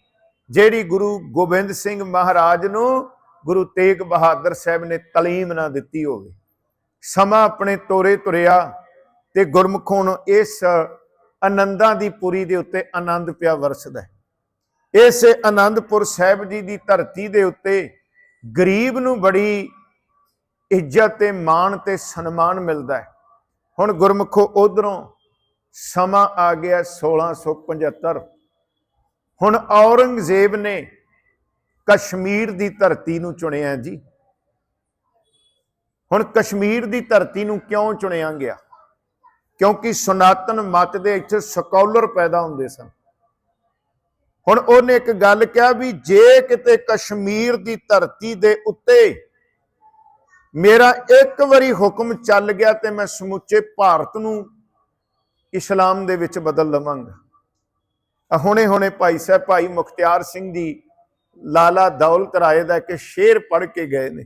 ਜਿਹੜੀ ਗੁਰੂ ਗੋਬਿੰਦ ਸਿੰਘ ਮਹਾਰਾਜ ਨੂੰ ਗੁਰੂ ਤੇਗ ਬਹਾਦਰ ਸਾਹਿਬ ਨੇ ਤਾਲੀਮ ਨਾ ਦਿੱਤੀ ਹੋਵੇ। ਸਮਾਂ ਆਪਣੇ ਤੋਰੇ ਤੁਰਿਆ ਤੇ ਗੁਰਮੁਖੋਂ ਨੂੰ ਇਸ ਆਨੰਦਾਂ ਦੀ ਪੁਰੀ ਦੇ ਉੱਤੇ ਆਨੰਦ ਪਿਆ ਵਰਸਦਾ ਹੈ। ਇਸ ਆਨੰਦਪੁਰ ਸਾਹਿਬ ਜੀ ਦੀ ਧਰਤੀ ਦੇ ਉੱਤੇ ਗਰੀਬ ਨੂੰ ਬੜੀ ਇੱਜ਼ਤ ਤੇ ਮਾਣ ਤੇ ਸਨਮਾਨ ਮਿਲਦਾ ਹੈ। ਹੁਣ ਗੁਰਮੁਖੋ ਉਧਰੋਂ ਸਮਾਂ ਆ ਗਿਆ 1675 ਹੁਣ ਔਰੰਗਜ਼ੇਬ ਨੇ ਕਸ਼ਮੀਰ ਦੀ ਧਰਤੀ ਨੂੰ ਚੁਣਿਆ ਜੀ। ਹੁਣ ਕਸ਼ਮੀਰ ਦੀ ਧਰਤੀ ਨੂੰ ਕਿਉਂ ਚੁਣਿਆ ਗਿਆ? ਕਿਉਂਕਿ ਸਨਾਤਨ ਮਤ ਦੇ ਇੱਥੇ ਸਕਾਲਰ ਪੈਦਾ ਹੁੰਦੇ ਸਨ। ਹੁਣ ਉਹਨੇ ਇੱਕ ਗੱਲ ਕਿਹਾ ਵੀ ਜੇ ਕਿਤੇ ਕਸ਼ਮੀਰ ਦੀ ਧਰਤੀ ਦੇ ਉੱਤੇ ਮੇਰਾ ਇੱਕ ਵਾਰੀ ਹੁਕਮ ਚੱਲ ਗਿਆ ਤੇ ਮੈਂ ਸਮੁੱਚੇ ਭਾਰਤ ਨੂੰ ਇਸਲਾਮ ਦੇ ਵਿੱਚ ਬਦਲ ਲਵਾਂਗਾ। ਹੁਣੇ ਹੁਣੇ ਭਾਈ ਸਾਹਿਬ, ਭਾਈ ਮੁਖਤਿਆਰ ਸਿੰਘ ਜੀ, ਲਾਲਾ ਦੌਲਤ ਰਾਏ ਦਾ ਇੱਕ ਸ਼ੇਰ ਪੜ੍ਹ ਕੇ ਗਏ ਨੇ।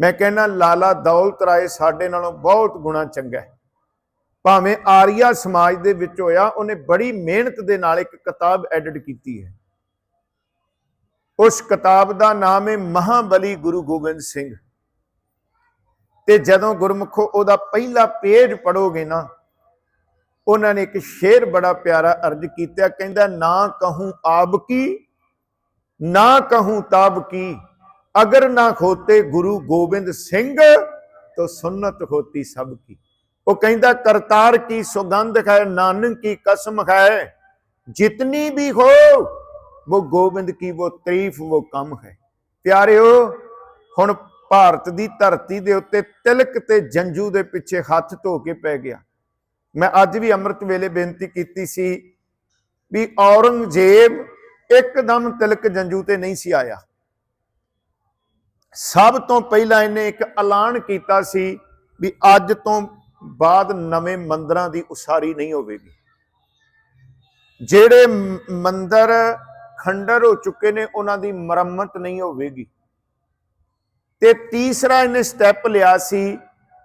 ਮੈਂ ਕਹਿੰਦਾ, ਲਾਲਾ ਦੌਲਤ ਰਾਏ ਸਾਡੇ ਨਾਲੋਂ ਬਹੁਤ ਗੁਣਾ ਚੰਗਾ ਹੈ। ਭਾਵੇਂ ਆਰੀਆ ਸਮਾਜ ਦੇ ਵਿੱਚ ਹੋਇਆ, ਉਹਨੇ ਬੜੀ ਮਿਹਨਤ ਦੇ ਨਾਲ ਇੱਕ ਕਿਤਾਬ ਐਡਿਟ ਕੀਤੀ ਹੈ। ਉਸ ਕਿਤਾਬ ਦਾ ਨਾਮ ਹੈ ਮਹਾਬਲੀ ਗੁਰੂ ਗੋਬਿੰਦ ਸਿੰਘ। ਤੇ ਜਦੋਂ ਗੁਰਮੁਖੋ ਉਹਦਾ ਪਹਿਲਾ ਪੇਜ ਪੜੋਗੇ ਨਾ, ਉਹਨਾਂ ਨੇ ਇੱਕ ਸ਼ੇਰ ਬੜਾ ਪਿਆਰਾ ਅਰਜ ਕੀਤਾ, ਕਹਿੰਦਾ, ਨਾ ਕਹੂੰ ਆਬ ਕੀ, ਨਾ ਕਹੂੰ ਤਾਬ ਕੀ, ਅਗਰ ਨਾ ਖੋਤੇ ਗੁਰੂ ਗੋਬਿੰਦ ਸਿੰਘ, ਤੋ ਸੁਨਤ ਹੋਤੀ ਸਭ ਕੀ। ਉਹ ਕਹਿੰਦਾ, ਕਰਤਾਰ ਕੀ ਸੁਗੰਧ ਹੈ, ਨਾਨਕ ਕੀ ਕਸਮ ਹੈ? ਜਿਤਨੀ ਵੀ ਹੋ, ਉਹ ਗੋਬਿੰਦ ਕੀ, ਉਹ ਤਾਰੀਫ, ਉਹ ਕਮ ਹੈ। ਪਿਆਰਿਓ, ਹੁਣ ਭਾਰਤ ਦੀ ਧਰਤੀ ਦੇ ਉੱਤੇ ਤਿਲਕ ਤੇ ਜੰਜੂ ਦੇ ਪਿੱਛੇ ਹੱਥ ਧੋ ਕੇ ਪੈ ਗਿਆ। ਮੈਂ ਅੱਜ ਵੀ ਅੰਮ੍ਰਿਤ ਵੇਲੇ ਬੇਨਤੀ ਕੀਤੀ ਸੀ ਵੀ ਔਰੰਗਜ਼ੇਬ ਇੱਕਦਮ ਤਿਲਕ ਜੰਜੂ ਤੇ ਨਹੀਂ ਸੀ ਆਇਆ। ਸਭ ਤੋਂ ਪਹਿਲਾਂ ਇਹਨੇ ਇੱਕ ਐਲਾਨ ਕੀਤਾ ਸੀ ਵੀ ਅੱਜ ਤੋਂ ਬਾਅਦ ਨਵੇਂ ਮੰਦਰਾਂ ਦੀ ਉਸਾਰੀ ਨਹੀਂ ਹੋਵੇਗੀ। ਜਿਹੜੇ ਮੰਦਰ ਖੰਡਰ ਹੋ ਚੁੱਕੇ ਨੇ, ਉਹਨਾਂ ਦੀ ਮੁਰੰਮਤ ਨਹੀਂ ਹੋਵੇਗੀ। ਤੇ ਤੀਸਰਾ ਇਹਨੇ ਸਟੈਪ ਲਿਆ ਸੀ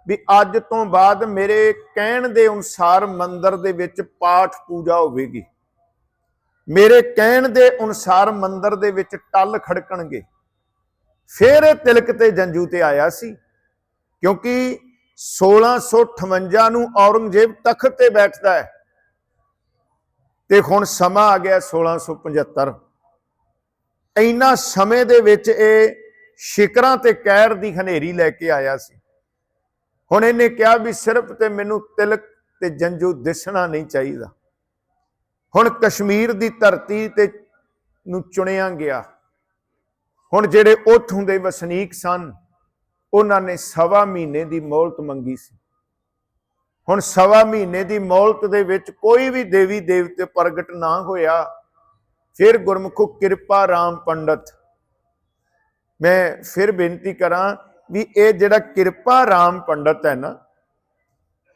ਵੀ ਅੱਜ ਤੋਂ ਬਾਅਦ ਮੇਰੇ ਕਹਿਣ ਦੇ ਅਨੁਸਾਰ ਮੰਦਰ ਦੇ ਵਿੱਚ ਪਾਠ ਪੂਜਾ ਹੋਵੇਗੀ। ਮੇਰੇ ਕਹਿਣ ਦੇ ਅਨੁਸਾਰ ਮੰਦਰ ਦੇ ਵਿੱਚ ਟੱਲ ਖੜਕਣਗੇ। ਫਿਰ ਇਹ ਤਿਲਕ ਤੇ ਜੰਜੂ ਤੇ ਆਇਆ ਸੀ, ਕਿਉਂਕਿ 1658 ਨੂੰ ਔਰੰਗਜ਼ੇਬ ਤਖਤ ਤੇ ਬੈਠਦਾ ਹੈ। ਤੇ ਹੁਣ ਸਮਾਂ ਆ ਗਿਆ 1675 ਇੰਨਾ ਸਮੇਂ ਦੇ ਵਿੱਚ ਇਹ ਸ਼ਿਕਰਾਂ ਤੇ ਕਹਿਰ ਦੀ ਹਨੇਰੀ ਲੈ ਕੇ ਆਇਆ ਸੀ। ਹੁਣ ਇਹਨੇ ਕਿਹਾ ਵੀ ਸਿਰਫ ਤੇ ਮੈਨੂੰ ਤਿਲਕ ਤੇ ਜੰਜੂ ਦਿਸਣਾ ਨਹੀਂ ਚਾਹੀਦਾ। ਹੁਣ ਕਸ਼ਮੀਰ ਦੀ ਧਰਤੀ ਤੇ ਨੂੰ ਚੁਣਿਆ ਗਿਆ। ਹੁਣ ਜਿਹੜੇ ਉੱਥੋਂ ਦੇ ਵਸਨੀਕ ਸਨ ਉਹਨਾਂ ਨੇ ਸਵਾ ਮਹੀਨੇ ਦੀ ਮੌਲਤ ਮੰਗੀ ਸੀ। ਹੁਣ ਸਵਾ ਮਹੀਨੇ ਦੀ ਮੌਲਤ ਦੇ ਵਿੱਚ ਕੋਈ ਵੀ ਦੇਵੀ ਦੇਵਤੇ ਪ੍ਰਗਟ ਨਾ ਹੋਇਆ, ਫਿਰ ਗੁਰਮੁਖੋ ਕਿਰਪਾ ਰਾਮ ਪੰਡਤ। ਮੈਂ ਫਿਰ ਬੇਨਤੀ ਕਰਾਂ ਵੀ ਇਹ ਜਿਹੜਾ ਕਿਰਪਾ ਰਾਮ ਪੰਡਤ ਹੈ ਨਾ,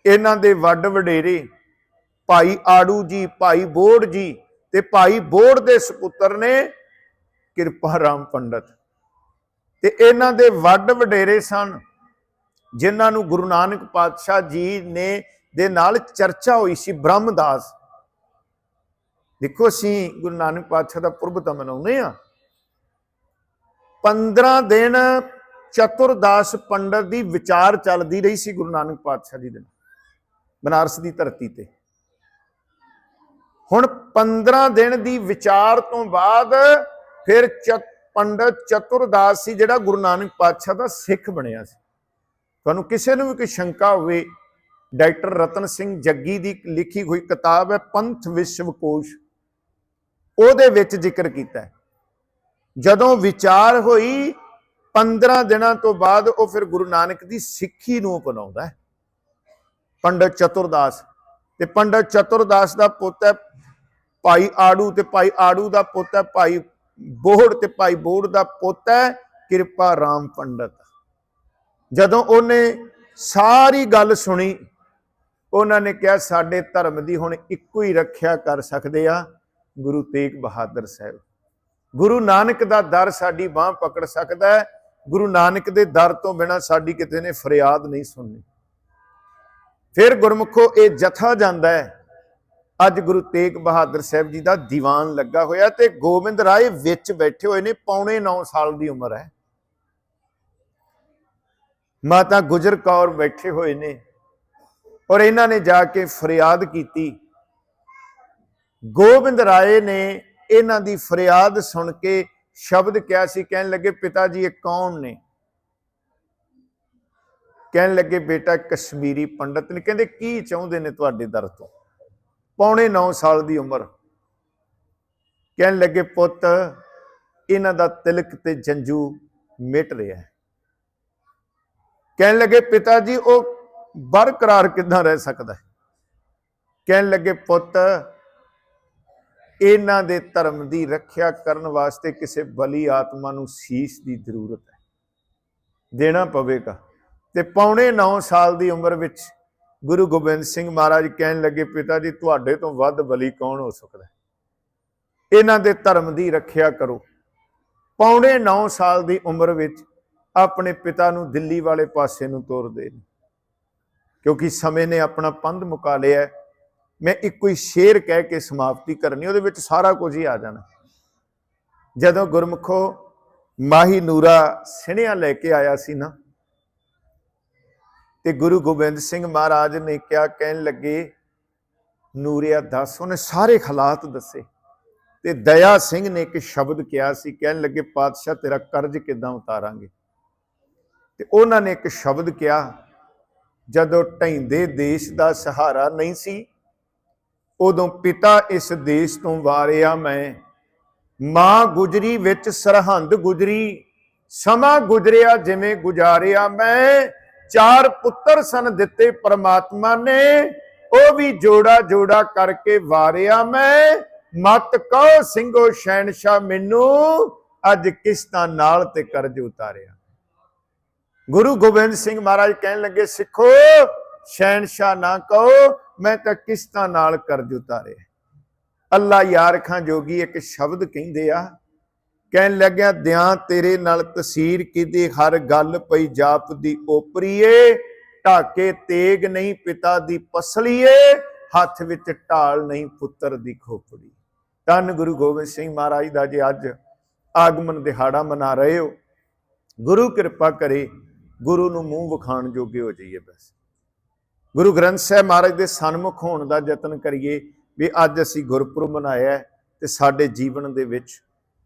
ਇਹਨਾਂ ਦੇ ਵੱਡ ਵਡੇਰੇ, ਭਾਈ ਆੜੂ ਜੀ, ਭਾਈ ਬੋੜ ਜੀ ਤੇ ਭਾਈ ਬੋੜ ਦੇ ਸੁਪੁੱਤਰ ਨੇ ਕਿਰਪਾ ਰਾਮ ਪੰਡਤ। ਤੇ ਇਹਨਾਂ ਦੇ ਵੱਡ ਵਡੇਰੇ ਸਨ, ਜਿਨ੍ਹਾਂ ਨੂੰ ਗੁਰੂ ਨਾਨਕ ਪਾਤਸ਼ਾਹ ਜੀ ਨੇ ਦੇ ਨਾਲ ਚਰਚਾ ਹੋਈ ਸੀ ਬ੍ਰਹਮਦਾਸ। ਦੇਖੋ ਅਸੀਂ ਗੁਰੂ ਨਾਨਕ ਪਾਤਸ਼ਾਹ ਦਾ ਪੁਰਬ ਤਾਂ ਮਨਾਉਂਦੇ ਆ 15 ਦਿਨ ਚਤੁਰਦਾਸ ਪੰਡਤ ਦੀ ਵਿਚਾਰ ਚੱਲਦੀ ਰਹੀ ਸੀ ਗੁਰੂ ਨਾਨਕ ਪਾਤਸ਼ਾਹ ਜੀ ਦੇ ਨਾਲ, ਬਨਾਰਸ ਦੀ ਧਰਤੀ ਤੇ। ਹੁਣ 15 ਦਿਨ ਦੀ ਵਿਚਾਰ ਤੋਂ ਬਾਅਦ ਫਿਰ ਪੰਡਤ ਚਤੁਰਦਾਸ ਸੀ, ਜਿਹੜਾ ਗੁਰੂ ਨਾਨਕ ਪਾਤਸ਼ਾਹ ਦਾ ਸਿੱਖ ਬਣਿਆ ਸੀ। ਤੁਹਾਨੂੰ ਕਿਸੇ ਨੂੰ ਵੀ ਕੋਈ ਸ਼ੰਕਾ ਹੋਵੇ, ਡਾਕਟਰ ਰਤਨ ਸਿੰਘ ਜੱਗੀ ਦੀ ਲਿਖੀ ਹੋਈ ਕਿਤਾਬ ਹੈ, ਪੰਥ ਵਿਸ਼ਵਕੋਸ਼। ਉਹਦੇ ਵਿੱਚ ਜ਼ਿਕਰ ਕੀਤਾ ਹੈ। ਜਦੋਂ ਵਿਚਾਰ ਹੋਈ 15 ਦਿਨਾਂ ਤੋਂ ਬਾਅਦ ਉਹ ਫਿਰ ਗੁਰੂ ਨਾਨਕ ਦੀ ਸਿੱਖੀ ਨੂੰ ਅਪਣਾਉਂਦਾ ਹੈ। ਪੰਡਤ ਚਤੁਰਦਾਸ। ਤੇ ਪੰਡਤ ਚਤੁਰਦਾਸ ਦਾ ਪੁੱਤ ਹੈ ਭਾਈ ਆੜੂ, ਤੇ ਭਾਈ ਆੜੂ ਦਾ ਪੁੱਤ ਹੈ ਭਾਈ ਬੋਹੜ ਤੇ ਭਾਈ ਬੋਹੜ ਦਾ ਪੁੱਤ ਹੈ, ਕਿਰਪਾ ਰਾਮ ਪੰਡਤ। ਜਦੋਂ ਉਹਨੇ ਸਾਰੀ ਗੱਲ ਸੁਣੀ, ਉਹਨਾਂ ਨੇ ਕਿਹਾ, ਸਾਡੇ ਧਰਮ ਦੀ ਹੁਣ ਇੱਕੋ ਹੀ ਰੱਖਿਆ ਕਰ ਸਕਦੇ ਆ, ਗੁਰੂ ਤੇਗ ਬਹਾਦਰ ਸਾਹਿਬ। ਗੁਰੂ ਨਾਨਕ ਦਾ ਦਰ ਸਾਡੀ ਬਾਹ ਪਕੜ ਸਕਦਾ ਹੈ, ਗੁਰੂ ਨਾਨਕ ਦੇ ਦਰ ਤੋਂ ਬਿਨਾ ਸਾਡੀ ਕਿਤੇ ਨੇ ਫਰਿਆਦ ਨਹੀਂ ਸੁਣਨੀ। ਫਿਰ ਗੁਰਮੁਖੋ ਇਹ ਜਥਾ ਜਾਂਦਾ ਹੈ ਅੱਜ ਗੁਰੂ ਤੇਗ ਬਹਾਦਰ ਸਾਹਿਬ ਜੀ ਦਾ ਦੀਵਾਨ ਲੱਗਾ ਹੋਇਆ ਤੇ ਗੋਬਿੰਦ ਰਾਏ ਵਿੱਚ ਬੈਠੇ ਹੋਏ ਨੇ, ਪੌਣੇ 9 ਸਾਲ ਦੀ ਉਮਰ ਹੈ। ਮਾਤਾ ਗੁਜਰ ਕੌਰ ਬੈਠੇ ਹੋਏ ਨੇ ਔਰ ਇਹਨਾਂ ਨੇ ਜਾ ਕੇ ਫਰਿਆਦ ਕੀਤੀ। ਗੋਬਿੰਦ ਰਾਏ ਨੇ ਇਹਨਾਂ ਦੀ ਫਰਿਆਦ ਸੁਣ ਕੇ ਸ਼ਬਦ ਕਿਹਾ ਸੀ, ਕਹਿਣ ਲੱਗੇ, ਪਿਤਾ ਜੀ, ਇਹ ਕੌਣ ਨੇ? ਕਹਿਣ ਲੱਗੇ, ਬੇਟਾ ਕਸ਼ਮੀਰੀ ਪੰਡਤ ਨੇ। ਕਹਿੰਦੇ, ਕੀ ਚਾਹੁੰਦੇ ਨੇ ਤੁਹਾਡੇ ਦਰ ਤੋਂ? ਪੌਣੇ 9 ਸਾਲ ਦੀ ਉਮਰ। ਕਹਿਣ ਲੱਗੇ, ਪੁੱਤ, ਇਹਨਾਂ ਦਾ ਤਿਲਕ ਤੇ ਜੰਜੂ ਮਿਟ ਰਿਹਾ ਹੈ। ਕਹਿਣ ਲੱਗੇ ਪਿਤਾ ਜੀ ਉਹ ਬਰਕਰਾਰ ਕਿੱਦਾਂ ਰਹਿ ਸਕਦਾ ਹੈ? ਕਹਿਣ ਲੱਗੇ, ਪੁੱਤ, ਇਹਨਾਂ ਦੇ ਧਰਮ ਦੀ ਰੱਖਿਆ ਕਰਨ ਵਾਸਤੇ ਕਿਸੇ ਬਲੀ ਆਤਮਾ ਨੂੰ ਸੀਸ ਦੀ ਜ਼ਰੂਰਤ ਹੈ। ਦੇਣਾ ਪਵੇਗਾ। ਤੇ ਪੌਣੇ 9 ਸਾਲ ਦੀ ਉਮਰ ਵਿੱਚ ਗੁਰੂ ਗੋਬਿੰਦ ਸਿੰਘ ਮਹਾਰਾਜ ਕਹਿਣ ਲੱਗੇ, ਪਿਤਾ ਜੀ, ਤੁਹਾਡੇ ਤੋਂ ਵੱਧ ਬਲੀ ਕੌਣ ਹੋ ਸਕਦਾ ਹੈ? ਇਹਨਾਂ ਦੇ ਧਰਮ ਦੀ ਰੱਖਿਆ ਕਰੋ। ਪੌਣੇ 9 ਸਾਲ ਦੀ ਉਮਰ ਵਿੱਚ ਆਪਣੇ ਪਿਤਾ ਨੂੰ ਦਿੱਲੀ ਵਾਲੇ ਪਾਸੇ ਨੂੰ ਤੋਰਦੇ ਨੇ। ਕਿਉਂਕਿ ਸਮੇਂ ਨੇ ਆਪਣਾ ਪੰਧ ਮੁਕਾ ਲਿਆ ਮੈਂ ਇੱਕੋ ਹੀ ਸ਼ੇਰ ਕਹਿ ਕੇ ਸਮਾਪਤੀ ਕਰਨੀ, ਉਹਦੇ ਵਿੱਚ ਸਾਰਾ ਕੁਝ ਹੀ ਆ ਜਾਣਾ। ਜਦੋਂ ਗੁਰਮੁਖੋ ਮਾਹੀ ਨੂਰਾ ਸਿਣਿਆ ਲੈ ਕੇ ਆਇਆ ਸੀ ਨਾ ਤੇ ਗੁਰੂ ਗੋਬਿੰਦ ਸਿੰਘ ਮਹਾਰਾਜ ਨੇ ਕਿਹਾ, ਕਹਿਣ ਲੱਗੇ, ਨੂਰਿਆ ਦੱਸ, ਉਹਨੇ ਸਾਰੇ ਹਾਲਾਤ ਦੱਸੇ ਤੇ ਦਇਆ ਸਿੰਘ ਨੇ ਇੱਕ ਸ਼ਬਦ ਕਿਹਾ ਸੀ, ਕਹਿਣ ਲੱਗੇ, ਪਾਤਸ਼ਾਹ, ਤੇਰਾ ਕਰਜ਼ ਕਿਦਾਂ ਉਤਾਰਾਂਗੇ? ਤੇ ਉਹਨਾਂ ਨੇ ਇੱਕ ਸ਼ਬਦ ਕਿਹਾ, ਜਦੋਂ ਢੈਂਦੇ ਦੇਸ਼ ਦਾ ਸਹਾਰਾ ਨਹੀਂ ਸੀ, ਉਦੋਂ ਪਿਤਾ ਇਸ ਦੇਸ਼ ਤੋਂ ਵਾਰਿਆ ਮੈਂ, ਮਾਂ ਗੁਜਰੀ ਵਿੱਚ ਸਰਹੰਦ ਗੁਜਰੀ, ਸਮਾਂ ਗੁਜਰਿਆ ਜਿਵੇਂ ਗੁਜ਼ਾਰਿਆ ਮੈਂ ਚਾਰ ਪੁੱਤਰ ਸਨ ਦਿੱਤੇ ਪਰਮਾਤਮਾ ਨੇ, ਉਹ ਵੀ ਜੋੜਾ ਜੋੜਾ ਕਰਕੇ ਵਾਰਿਆ ਮੈਂ। ਮਤ ਕਹ ਸਿੰਘੋ ਸ਼ੈਨਸ਼ਾ ਮੈਨੂੰ ਅੱਜ ਕਿਸ਼ਤਾਂ ਨਾਲ ਤੇ ਕਰਜ਼ ਉਤਾਰਿਆ? ਗੁਰੂ ਗੋਬਿੰਦ ਸਿੰਘ ਮਹਾਰਾਜ ਕਹਿਣ ਲੱਗੇ, ਸਿੱਖੋ ਸ਼ੈਨਸ਼ਾ ਨਾ ਕਹੋ, ਮੈਂ ਤਾਂ ਕਿਸ਼ਤਾਂ ਨਾਲ ਕਰਜ਼ ਉਤਾਰਿਆ? ਅੱਲਾ ਯਾਰ ਖਾਂ ਜੋਗੀ ਇੱਕ ਸ਼ਬਦ ਕਹਿੰਦੇ ਆ ਕਹਿਣ ਲੱਗਿਆ, ਦਿਆਂ ਤੇਰੇ ਨਾਲ ਤਸੀਰ ਕਿਤੇ ਹਰ ਗੱਲ ਪਈ ਜਾਪ ਦੀ ਓਪਰੀਏ। ਢਾਕੇ ਤੇਗ ਨਹੀਂ ਪਿਤਾ ਦੀ ਪਸਲੀਏ, ਹੱਥ ਵਿੱਚ ਢਾਲ ਨਹੀਂ ਪੁੱਤਰ ਦੀ ਖੋਪੜੀ। ਧੰਨ ਗੁਰੂ ਗੋਬਿੰਦ ਸਿੰਘ ਮਹਾਰਾਜ ਦਾ ਜੇ ਅੱਜ ਆਗਮਨ ਦਿਹਾੜਾ ਮਨਾ ਰਹੇ ਹੋ, ਗੁਰੂ ਕਿਰਪਾ ਕਰੇ ਗੁਰੂ ਨੂੰ ਮੂੰਹ ਵਿਖਾਣ ਜੋਗੇ ਹੋ ਜਾਈਏ ਬਸ। ਗੁਰੂ ਗ੍ਰੰਥ ਸਾਹਿਬ ਮਹਾਰਾਜ ਦੇ ਸਨਮੁਖ ਹੋਣ ਦਾ ਯਤਨ ਕਰੀਏ ਵੀ ਅੱਜ ਅਸੀਂ ਗੁਰਪੁਰਬ ਮਨਾਇਆ ਤੇ ਸਾਡੇ ਜੀਵਨ ਦੇ ਵਿੱਚ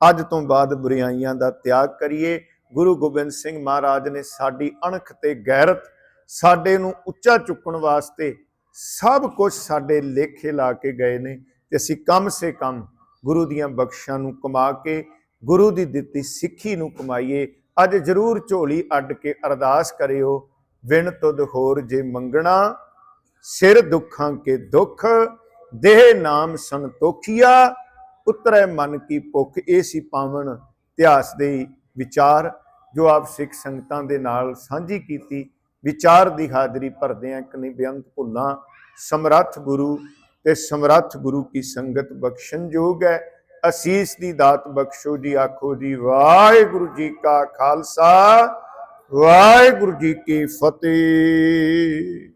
ਅੱਜ ਤੋਂ ਬਾਅਦ ਬੁਰਾਈਆਂ ਦਾ ਤਿਆਗ ਕਰੀਏ। ਗੁਰੂ ਗੋਬਿੰਦ ਸਿੰਘ ਮਹਾਰਾਜ ਨੇ ਸਾਡੀ ਅਣਖ ਤੇ ਗੈਰਤ, ਸਾਡੇ ਨੂੰ ਉੱਚਾ ਚੁੱਕਣ ਵਾਸਤੇ ਸਭ ਕੁਝ ਸਾਡੇ ਲੇਖੇ ਲਾ ਕੇ ਗਏ ਨੇ ਤੇ ਅਸੀਂ ਕਮ ਸੇ ਕਮ ਗੁਰੂ ਦੀਆਂ ਬਖਸ਼ਾਂ ਨੂੰ ਕਮਾ ਕੇ, ਗੁਰੂ ਦੀ ਦਿੱਤੀ ਸਿੱਖੀ ਨੂੰ ਕਮਾਈਏ। ਅੱਜ ਜ਼ਰੂਰ ਝੋਲੀ ਅੱਡ ਕੇ ਅਰਦਾਸ ਕਰਿਓ, ਵਿਣ ਤੁਧ ਹੋਰ ਜੇ ਮੰਗਣਾ, ਸਿਰ ਦੁੱਖਾਂ ਕੇ ਦੁੱਖ, ਦੇਹ ਨਾਮ ਸੰਤੋਖੀਆ। ਉਤਰੈ ਮਨ ਕੀ ਭੁੱਖ, ਇਹ ਸੀ ਪਾਵਨ ਇਤਿਹਾਸ ਦੇ ਵਿਚਾਰ, ਜੋ ਆਪ ਸਿੱਖ ਸੰਗਤਾਂ ਦੇ ਨਾਲ ਸਾਂਝੀ ਕੀਤੀ। ਵਿਚਾਰ ਦੀ ਹਾਜ਼ਰੀ ਭਰਦੇ ਆ ਇੱਕ ਨਹੀਂ ਬੇਅੰਤ ਭੁੱਲਾਂ, ਸਮਰੱਥ ਗੁਰੂ ਤੇ ਸਮਰੱਥ ਗੁਰੂ ਕੀ ਸੰਗਤ ਬਖਸ਼ਣ ਯੋਗ ਹੈ। ਅਸੀਸ ਦੀ ਦਾਤ ਬਖਸ਼ੋ ਜੀ, ਆਖੋ ਜੀ, ਵਾਹਿਗੁਰੂ ਜੀ ਕਾ ਖਾਲਸਾ, ਵਾਹਿਗੁਰੂ ਜੀ ਕੀ ਫਤਿਹ।